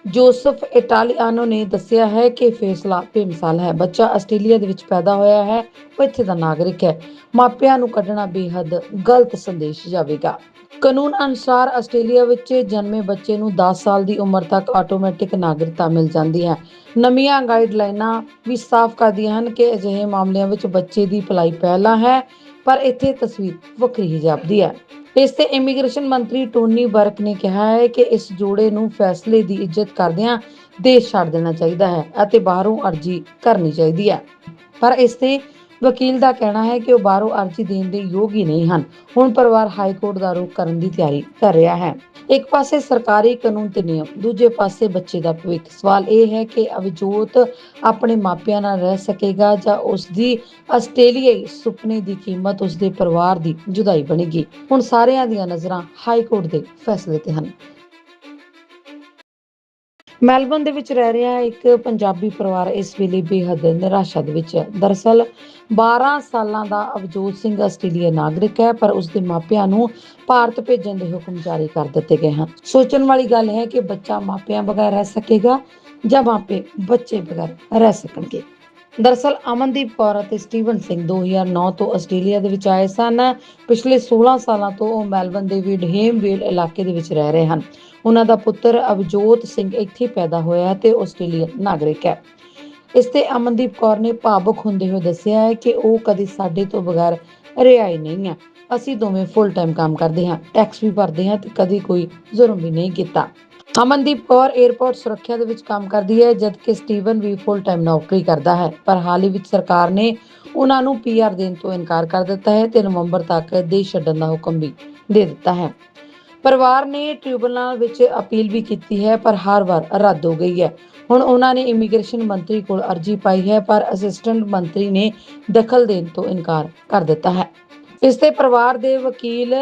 ਜੋਸਫ ਇਟਾਲੀਆਨੋ ਨੇ ਦੱਸਿਆ ਹੈ ਕਿ ਫੈਸਲਾ ਬੇਮਿਸਾਲ ਹੈ। ਬੱਚਾ ਆਸਟ੍ਰੇਲੀਆ ਦੇ ਵਿੱਚ ਪੈਦਾ ਹੋਇਆ ਹੈ, ਉਹ ਇੱਥੇ ਦਾ ਨਾਗਰਿਕ ਹੈ। ਮਾਪਿਆਂ ਨੂੰ ਕੱਢਣਾ ਬੇहद ਗਲਤ ਸੰਦੇਸ਼ ਜਾਵੇਗਾ। ਕਾਨੂੰਨ ਅਨੁਸਾਰ ਆਸਟ੍ਰੇਲੀਆ ਵਿੱਚ ਜਨਮੇ ਬੱਚੇ ਨੂੰ 10 ਸਾਲ ਦੀ ਉਮਰ ਤੱਕ ਆਟੋਮੈਟਿਕ ਨਾਗਰਿਕਤਾ ਮਿਲ ਜਾਂਦੀ ਹੈ। ਨਵੀਆਂ ਗਾਈਡਲਾਈਨਾਂ ਵੀ ਸਾਫ਼ ਕਰਦੀਆਂ ਹਨ ਕਿ ਅਜਿਹੇ ਮਾਮਲਿਆਂ ਵਿੱਚ ਬੱਚੇ ਦੀ ਭਲਾਈ ਪਹਿਲਾਂ ਹੈ, ਪਰ ਇੱਥੇ ਤਸਵੀਰ ਵੱਖਰੀ ਹੀ ਜਾਪਦੀ ਹੈ। ਇਸ ਤੇ ਇਮੀਗ੍ਰੇਸ਼ਨ ਮੰਤਰੀ ਟੋਨੀ ਬਰਕ ਨੇ ਕਿਹਾ ਹੈ ਕਿ ਇਸ ਜੋੜੇ ਨੂੰ ਫੈਸਲੇ ਦੀ ਇੱਜ਼ਤ ਕਰਦਿਆਂ ਦੇਸ਼ ਛੱਡ ਦੇਣਾ ਚਾਹੀਦਾ ਹੈ ਅਤੇ ਬਾਹਰੋਂ ਅਰਜ਼ੀ ਕਰਨੀ ਚਾਹੀਦੀ ਹੈ। ਪਰ ਇਸ ਤੇ ਵਕੀਲ ਦਾ ਕਹਿਣਾ ਹੈ ਕਿ ਉਹ ਬਾਹਰੋਂ ਅਰਜ਼ੀ ਦੇਣ ਦੇ ਯੋਗ ਹੀ ਨਹੀਂ ਹਨ। ਹੁਣ ਪਰਿਵਾਰ ਹਾਈ ਕੋਰਟ ਦਾ ਰੁਖ ਕਰਨ ਦੀ ਤਿਆਰੀ ਕਰ ਰਿਹਾ ਹੈ। ਇੱਕ ਪਾਸੇ ਸਰਕਾਰੀ ਕਾਨੂੰਨ ਤੇ ਨਿਯਮ, ਦੂਜੇ ਪਾਸੇ ਬੱਚੇ ਦਾ ਭਵਿੱਖ। ਸਵਾਲ ਇਹ ਹੈ ਕਿ ਅਵਜੋਤ ਆਪਣੇ ਮਾਪਿਆਂ ਨਾਲ ਰਹਿ ਸਕੇਗਾ ਜਾਂ ਉਸ ਦੀ ਆਸਟ੍ਰੇਲੀਆਈ ਸੁਪਨੇ ਦੀ ਕੀਮਤ ਉਸ ਦੇ ਪਰਿਵਾਰ ਦੀ ਜੁਦਾਈ ਬਣੇਗੀ। ਹੁਣ ਸਾਰਿਆਂ ਦੀਆਂ ਨਜ਼ਰਾਂ ਹਾਈ ਕੋਰਟ ਦੇ ਫੈਸਲੇ ਤੇ ਹਨ। ਮੈਲਬਨ ਦੇ ਵਿੱਚ ਰਹਿ ਰਿਹਾ ਇੱਕ ਪੰਜਾਬੀ ਪਰਿਵਾਰ ਇਸ ਵੇਲੇ ਬੇਹੱਦ ਨਿਰਾਸ਼ਾ ਦੇ ਵਿੱਚ ਹੈ। ਦਰਅਸਲ 12 ਸਾਲਾਂ ਦਾ ਅਵਜੋਤ ਸਿੰਘ ਆਸਟ੍ਰੇਲੀਆ ਨਾਗਰਿਕ ਹੈ, ਪਰ ਉਸ ਦੇ ਮਾਪਿਆਂ ਨੂੰ ਭਾਰਤ ਭੇਜਣ ਦੇ ਹੁਕਮ ਜਾਰੀ ਕਰ ਦਿੱਤੇ ਗਏ ਹਨ। ਸੋਚਣ ਵਾਲੀ ਗੱਲ ਹੈ ਕਿ ਬੱਚਾ ਮਾਪਿਆਂ ਬਗੈਰ ਰਹਿ ਸਕੇਗਾ ਜਾਂ ਮਾਪੇ ਬੱਚੇ ਬਗੈਰ ਰਹਿ ਸਕਣਗੇ। ਦਰਅਸਲ ਅਮਨਦੀਪ ਕੌਰ ਅਤੇ ਸਟੀਵਨ ਸਿੰਘ 2009 ਤੋਂ ਆਸਟ੍ਰੇਲੀਆ ਦੇ ਵਿੱਚ ਆਏ ਸਨ। ਪਿਛਲੇ 16 ਸਾਲਾਂ ਤੋਂ ਉਹ ਮੈਲਬਨ ਦੇ ਵਿਡਹੇਮਵੇਲ ਇਲਾਕੇ ਦੇ ਵਿੱਚ ਰਹਿ ਰਹੇ ਹਨ। ਉਹਨਾਂ ਦਾ ਪੁੱਤਰ ਅਵਜੋਤ ਸਿੰਘ ਇੱਥੇ ਪੈਦਾ ਹੋਇਆ ਤੇ ਆਸਟ੍ਰੇਲੀਅਨ ਨਾਗਰਿਕ ਹੈ। ਇਸ ਤੇ ਅਮਨਦੀਪ ਕੌਰ ਨੇ ਭਾਵੁਕ ਹੁੰਦੇ ਹੋਏ ਦੱਸਿਆ ਹੈ ਕਿ ਉਹ ਕਦੇ ਸਾਡੇ ਤੋਂ ਬਗੈਰ ਰਿਹਾਈ ਨਹੀਂ ਹੈ। ਅਸੀਂ ਦੋਵੇਂ ਫੁੱਲ ਟਾਈਮ ਕੰਮ ਕਰਦੇ ਹਾਂ ਟੈਕਸ ਵੀ ਭਰਦੇ ਹਾਂ ਤੇ ਕਦੀ ਕੋਈ ਜ਼ੁਲਮ ਵੀ ਨਹੀਂ ਕੀਤਾ। ਅਮਨਦੀਪ ਕੌਰ 에ਅਰਪੋਰਟ ਸੁਰੱਖਿਆ ਦੇ ਵਿੱਚ ਕੰਮ ਕਰਦੀ ਹੈ, ਜਦਕਿ ਸਟੀਵਨ ਵੀ ਫੁੱਲ ਟਾਈਮ ਨੌਕਰੀ ਕਰਦਾ ਹੈ। ਪਰ ਹਾਲ ਹੀ ਵਿੱਚ ਸਰਕਾਰ ਨੇ ਉਹਨਾਂ ਨੂੰ ਪੀਆਰ ਦੇਣ ਤੋਂ ਇਨਕਾਰ ਕਰ ਦਿੱਤਾ ਹੈ ਤੇ ਨਵੰਬਰ ਤੱਕ ਦੇਸ਼ ਛੱਡਣ ਦਾ ਹੁਕਮ ਵੀ ਦੇ ਦਿੱਤਾ ਹੈ। ਪਰਿਵਾਰ ਨੇ ਟ੍ਰਿਬਿਊਨਲ ਵਿੱਚ ਅਪੀਲ ਵੀ ਕੀਤੀ ਹੈ, ਪਰ ਹਰ ਵਾਰ ਰੱਦ ਹੋ ਗਈ ਹੈ। ਹੁਣ ਉਹਨਾਂ ਨੇ ਇਮੀਗ੍ਰੇਸ਼ਨ ਮੰਤਰੀ ਕੋਲ ਅਰਜ਼ੀ ਪਾਈ ਹੈ, ਪਰ ਅਸਿਸਟੈਂਟ ਮੰਤਰੀ ਨੇ ਦਖਲ ਦੇਣ ਤੋਂ ਇਨਕਾਰ ਕਰ ਦਿੱਤਾ ਹੈ। ਇਸ ਤੇ ਪਰਿਵਾਰ ਦੇ ਵਕੀਲ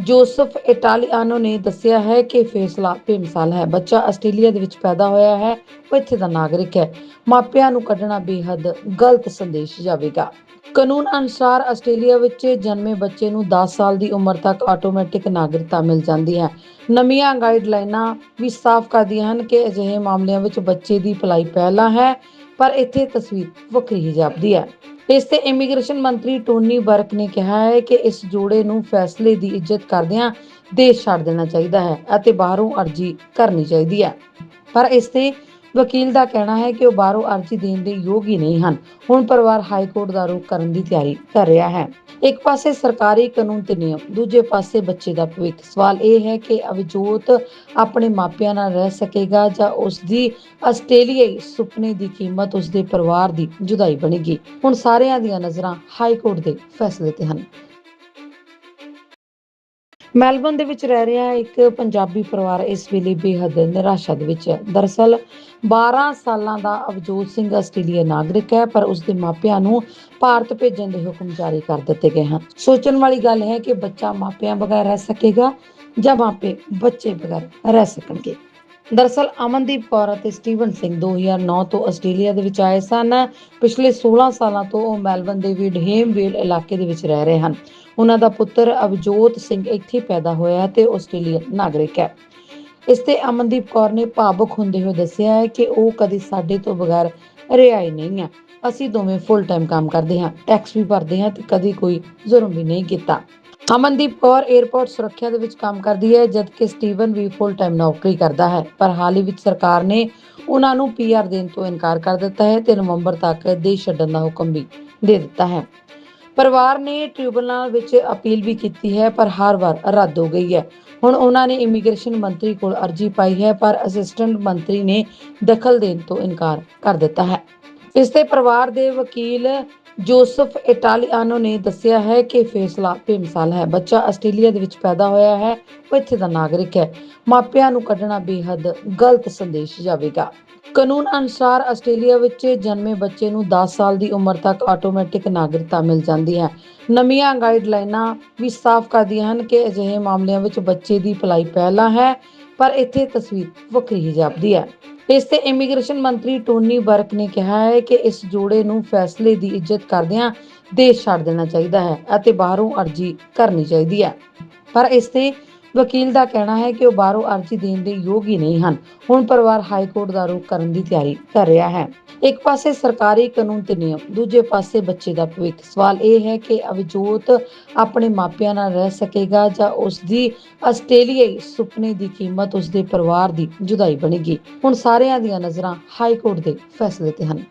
ਜੋਸਫ ਇਟਾਲੀਆਨੋ ਨੇ ਦੱਸਿਆ ਹੈ ਕਿ ਫੈਸਲਾ ਬੇਮਿਸਾਲ ਹੈ। ਬੱਚਾ ਆਸਟ੍ਰੇਲੀਆ ਦੇ ਵਿੱਚ ਪੈਦਾ ਹੋਇਆ ਹੈ, ਉਹ ਇੱਥੇ ਦਾ ਨਾਗਰਿਕ ਹੈ। ਮਾਪਿਆਂ ਨੂੰ ਕੱਢਣਾ ਬੇहद ਗਲਤ ਸੰਦੇਸ਼ ਜਾਵੇਗਾ। ਕਾਨੂੰਨ ਅਨੁਸਾਰ ਆਸਟ੍ਰੇਲੀਆ ਵਿੱਚ ਜਨਮੇ ਬੱਚੇ ਨੂੰ 10 ਸਾਲ ਦੀ ਉਮਰ ਤੱਕ ਆਟੋਮੈਟਿਕ ਨਾਗਰਿਕਤਾ ਮਿਲ ਜਾਂਦੀ ਹੈ। ਨਵੀਆਂ ਗਾਈਡਲਾਈਨਾਂ ਵੀ ਸਾਫ਼ ਕਰਦੀਆਂ ਹਨ ਕਿ ਅਜਿਹੇ ਮਾਮਲਿਆਂ ਵਿੱਚ ਬੱਚੇ ਦੀ ਭਲਾਈ ਪਹਿਲਾਂ ਹੈ, ਪਰ ਇੱਥੇ ਤਸਵੀਰ ਵੱਖਰੀ ਹੀ ਜਾਪਦੀ ਹੈ। ਇਸ ਤੇ ਇਮੀਗ੍ਰੇਸ਼ਨ ਮੰਤਰੀ ਟੋਨੀ ਬਰਕ ਨੇ ਕਿਹਾ ਹੈ ਕਿ ਇਸ ਜੋੜੇ ਨੂੰ ਫੈਸਲੇ ਦੀ ਇੱਜ਼ਤ ਕਰਦਿਆਂ ਦੇਸ਼ ਛੱਡ ਦੇਣਾ ਚਾਹੀਦਾ ਹੈ ਅਤੇ ਬਾਹਰੋਂ ਅਰਜ਼ੀ ਕਰਨੀ ਚਾਹੀਦੀ ਹੈ। ਪਰ ਇਸ ਤੇ ਵਕੀਲ ਦਾ ਕਹਿਣਾ ਹੈ ਕਿ ਉਹ ਬਾਹਰੋਂ ਅਰਜ਼ੀ ਦੇਣ ਦੇ ਯੋਗ ਹੀ ਨਹੀਂ ਹਨ। ਹੁਣ ਪਰਿਵਾਰ ਹਾਈ ਕੋਰਟ ਦਾ ਰੁਖ ਕਰਨ ਦੀ ਤਿਆਰੀ ਕਰ ਰਿਹਾ ਹੈ। ਇੱਕ ਪਾਸੇ ਸਰਕਾਰੀ ਕਾਨੂੰਨ ਤੇ ਨਿਯਮ, ਦੂਜੇ ਪਾਸੇ ਬੱਚੇ ਦਾ ਭਵਿੱਖ। ਸਵਾਲ ਇਹ ਹੈ ਕਿ ਅਵਜੋਤ ਆਪਣੇ ਮਾਪਿਆਂ ਨਾਲ ਰਹਿ ਸਕੇਗਾ ਜਾਂ ਉਸ ਦੀ ਆਸਟ੍ਰੇਲੀਆਈ ਸੁਪਨੇ ਦੀ ਕੀਮਤ ਉਸ ਦੇ ਪਰਿਵਾਰ ਦੀ ਜੁਦਾਈ ਬਣੇਗੀ। ਹੁਣ ਸਾਰਿਆਂ ਦੀਆਂ ਨਜ਼ਰਾਂ ਹਾਈ ਕੋਰਟ ਦੇ ਫੈਸਲੇ ਤੇ ਹਨ। ਮੈਲਬਨ ਦੇ ਵਿੱਚ ਰਹਿ ਰਿਹਾ ਇੱਕ ਪੰਜਾਬੀ ਪਰਿਵਾਰ ਇਸ ਵੇਲੇ ਬੇਹੱਦ ਨਿਰਾਸ਼ਾ ਦੇ ਵਿੱਚ ਹੈ। ਦਰਅਸਲ 12 ਸਾਲਾਂ ਦਾ ਅਵਜੋਤ ਸਿੰਘ ਆਸਟ੍ਰੇਲੀਆ ਨਾਗਰਿਕ ਹੈ, ਪਰ ਉਸ ਦੇ ਮਾਪਿਆਂ ਨੂੰ ਭਾਰਤ ਭੇਜਣ ਦੇ ਹੁਕਮ ਜਾਰੀ ਕਰ ਦਿੱਤੇ ਗਏ ਹਨ। ਸੋਚਣ ਵਾਲੀ ਗੱਲ ਹੈ ਕਿ ਬੱਚਾ ਮਾਪਿਆਂ ਬਗੈਰ ਰਹਿ ਸਕੇਗਾ ਜਾਂ ਮਾਪੇ ਬੱਚੇ ਬਗੈਰ ਰਹਿ ਸਕਣਗੇ। ਦਰਅਸਲ ਅਮਨਦੀਪ ਕੌਰ ਅਤੇ ਸਟੀਵਨ ਸਿੰਘ 2009 ਤੋਂ ਆਸਟ੍ਰੇਲੀਆ ਦੇ ਵਿੱਚ ਆਏ ਸਨ। ਪਿਛਲੇ 16 ਸਾਲਾਂ ਤੋਂ ਉਹ ਮੈਲਬਨ ਦੇ ਵਿਡਹੇਮਵੇਲ ਇਲਾਕੇ ਦੇ ਵਿੱਚ ਰਹਿ ਰਹੇ ਹਨ। ਉਹਨਾਂ ਦਾ ਪੁੱਤਰ ਅਵਜੋਤ ਸਿੰਘ ਇੱਥੇ ਪੈਦਾ ਹੋਇਆ ਤੇ ਆਸਟ੍ਰੇਲੀਅਨ ਨਾਗਰਿਕ ਹੈ। ਇਸ ਤੇ ਅਮਨਦੀਪ ਕੌਰ ਨੇ ਭਾਵੁਕ ਹੁੰਦੇ ਹੋਏ ਦੱਸਿਆ ਹੈ ਕਿ ਉਹ ਕਦੇ ਸਾਡੇ ਤੋਂ ਬਗੈਰ ਰਿਹਾਈ ਨਹੀਂ ਹੈ। ਅਸੀਂ ਦੋਵੇਂ ਫੁੱਲ ਟਾਈਮ ਕੰਮ ਕਰਦੇ ਹਾਂ ਟੈਕਸ ਵੀ ਭਰਦੇ ਹਾਂ ਤੇ ਕਦੀ ਕੋਈ ਜ਼ੁਲਮ ਵੀ ਨਹੀਂ ਕੀਤਾ। ਅਮਨਦੀਪ ਕੌਰ 에ਅਰਪੋਰਟ ਸੁਰੱਖਿਆ ਦੇ ਵਿੱਚ ਕੰਮ ਕਰਦੀ ਹੈ, ਜਦਕਿ ਸਟੀਵਨ ਵੀ ਫੁੱਲ ਟਾਈਮ ਨੌਕਰੀ ਕਰਦਾ ਹੈ। ਪਰ ਹਾਲ ਹੀ ਵਿੱਚ ਸਰਕਾਰ ਨੇ ਉਹਨਾਂ ਨੂੰ ਪੀਆਰ ਦੇਣ ਤੋਂ ਇਨਕਾਰ ਕਰ ਦਿੱਤਾ ਹੈ ਤੇ ਨਵੰਬਰ ਤੱਕ ਦੇਸ਼ ਛੱਡਣ ਦਾ ਹੁਕਮ ਵੀ ਦੇ ਦਿੱਤਾ ਹੈ। ਪਰਿਵਾਰ ਨੇ ਟ੍ਰਿਬਿਊਨਲ ਵਿੱਚ ਅਪੀਲ ਵੀ ਕੀਤੀ ਹੈ, ਪਰ ਹਰ ਵਾਰ ਰੱਦ ਹੋ ਗਈ ਹੈ। ਹੁਣ ਉਹਨਾਂ ਨੇ ਇਮੀਗ੍ਰੇਸ਼ਨ ਮੰਤਰੀ ਕੋਲ ਅਰਜ਼ੀ ਪਾਈ ਹੈ, ਪਰ ਅਸਿਸਟੈਂਟ ਮੰਤਰੀ ਨੇ ਦਖਲ ਦੇਣ ਤੋਂ ਇਨਕਾਰ ਕਰ ਦਿੱਤਾ ਹੈ। ਇਸ ਤੇ ਪਰਿਵਾਰ ਦੇ ਵਕੀਲ ਜੋਸਫ ਇਟਾਲੀਆਨੋ ਨੇ ਦੱਸਿਆ ਹੈ ਕਿ ਫੈਸਲਾ ਬੇਮਿਸਾਲ ਹੈ। ਬੱਚਾ ਆਸਟ੍ਰੇਲੀਆ ਦੇ ਵਿੱਚ ਪੈਦਾ ਹੋਇਆ ਹੈ, ਉਹ ਇੱਥੇ ਦਾ ਨਾਗਰਿਕ ਹੈ। ਮਾਪਿਆਂ ਨੂੰ ਕੱਢਣਾ ਬੇहद ਗਲਤ ਸੰਦੇਸ਼ ਜਾਵੇਗਾ। ਕਾਨੂੰਨ ਅਨੁਸਾਰ ਆਸਟ੍ਰੇਲੀਆ ਵਿੱਚ ਜਨਮੇ ਬੱਚੇ ਨੂੰ 10 ਸਾਲ ਦੀ ਉਮਰ ਤੱਕ ਆਟੋਮੈਟਿਕ ਨਾਗਰਿਕਤਾ ਮਿਲ ਜਾਂਦੀ ਹੈ। ਨਵੀਆਂ ਗਾਈਡਲਾਈਨਾਂ ਵੀ ਸਾਫ਼ ਕਰਦੀਆਂ ਹਨ ਕਿ ਅਜਿਹੇ ਮਾਮਲਿਆਂ ਵਿੱਚ ਬੱਚੇ ਦੀ ਭਲਾਈ ਪਹਿਲਾਂ ਹੈ, ਪਰ ਇੱਥੇ ਤਸਵੀਰ ਵੱਖਰੀ ਹੀ ਜਾਪਦੀ ਹੈ। ਇਸ ਤੇ ਇਮੀਗ੍ਰੇਸ਼ਨ ਮੰਤਰੀ ਟੋਨੀ ਬਰਕ ਨੇ ਕਿਹਾ ਹੈ ਕਿ ਇਸ ਜੋੜੇ ਨੂੰ ਫੈਸਲੇ ਦੀ ਇੱਜ਼ਤ ਕਰਦਿਆਂ ਦੇਸ਼ ਛੱਡ ਦੇਣਾ ਚਾਹੀਦਾ ਹੈ ਅਤੇ ਬਾਹਰੋਂ ਅਰਜ਼ੀ ਕਰਨੀ ਚਾਹੀਦੀ ਹੈ। ਪਰ ਇਸ ਤੇ ਵਕੀਲ ਦਾ ਕਹਿਣਾ ਹੈ ਕਿ ਉਹ ਬਾਹਰੋਂ ਅਰਜ਼ੀ ਦੇਣ ਦੇ ਯੋਗ ਹੀ ਨਹੀਂ ਹਨ। ਹੁਣ ਪਰਿਵਾਰ ਹਾਈ ਕੋਰਟ ਦਾ ਰੁਖ ਕਰਨ ਦੀ ਤਿਆਰੀ ਕਰ ਰਿਹਾ ਹੈ। ਇੱਕ ਪਾਸੇ ਸਰਕਾਰੀ ਕਾਨੂੰਨ ਤੇ ਨਿਯਮ, ਦੂਜੇ ਪਾਸੇ ਬੱਚੇ ਦਾ ਭਵਿੱਖ। ਸਵਾਲ ਇਹ ਹੈ ਕਿ ਅਵਜੋਤ ਆਪਣੇ ਮਾਪਿਆਂ ਨਾਲ ਰਹਿ ਸਕੇਗਾ ਜਾਂ ਉਸ ਦੀ ਆਸਟ੍ਰੇਲੀਆਈ ਸੁਪਨੇ ਦੀ ਕੀਮਤ ਉਸ ਦੇ ਪਰਿਵਾਰ ਦੀ ਜੁਦਾਈ ਬਣੇਗੀ। ਹੁਣ ਸਾਰਿਆਂ ਦੀਆਂ ਨਜ਼ਰਾਂ ਹਾਈ ਕੋਰਟ ਦੇ ਫੈਸਲੇ ਤੇ ਹਨ।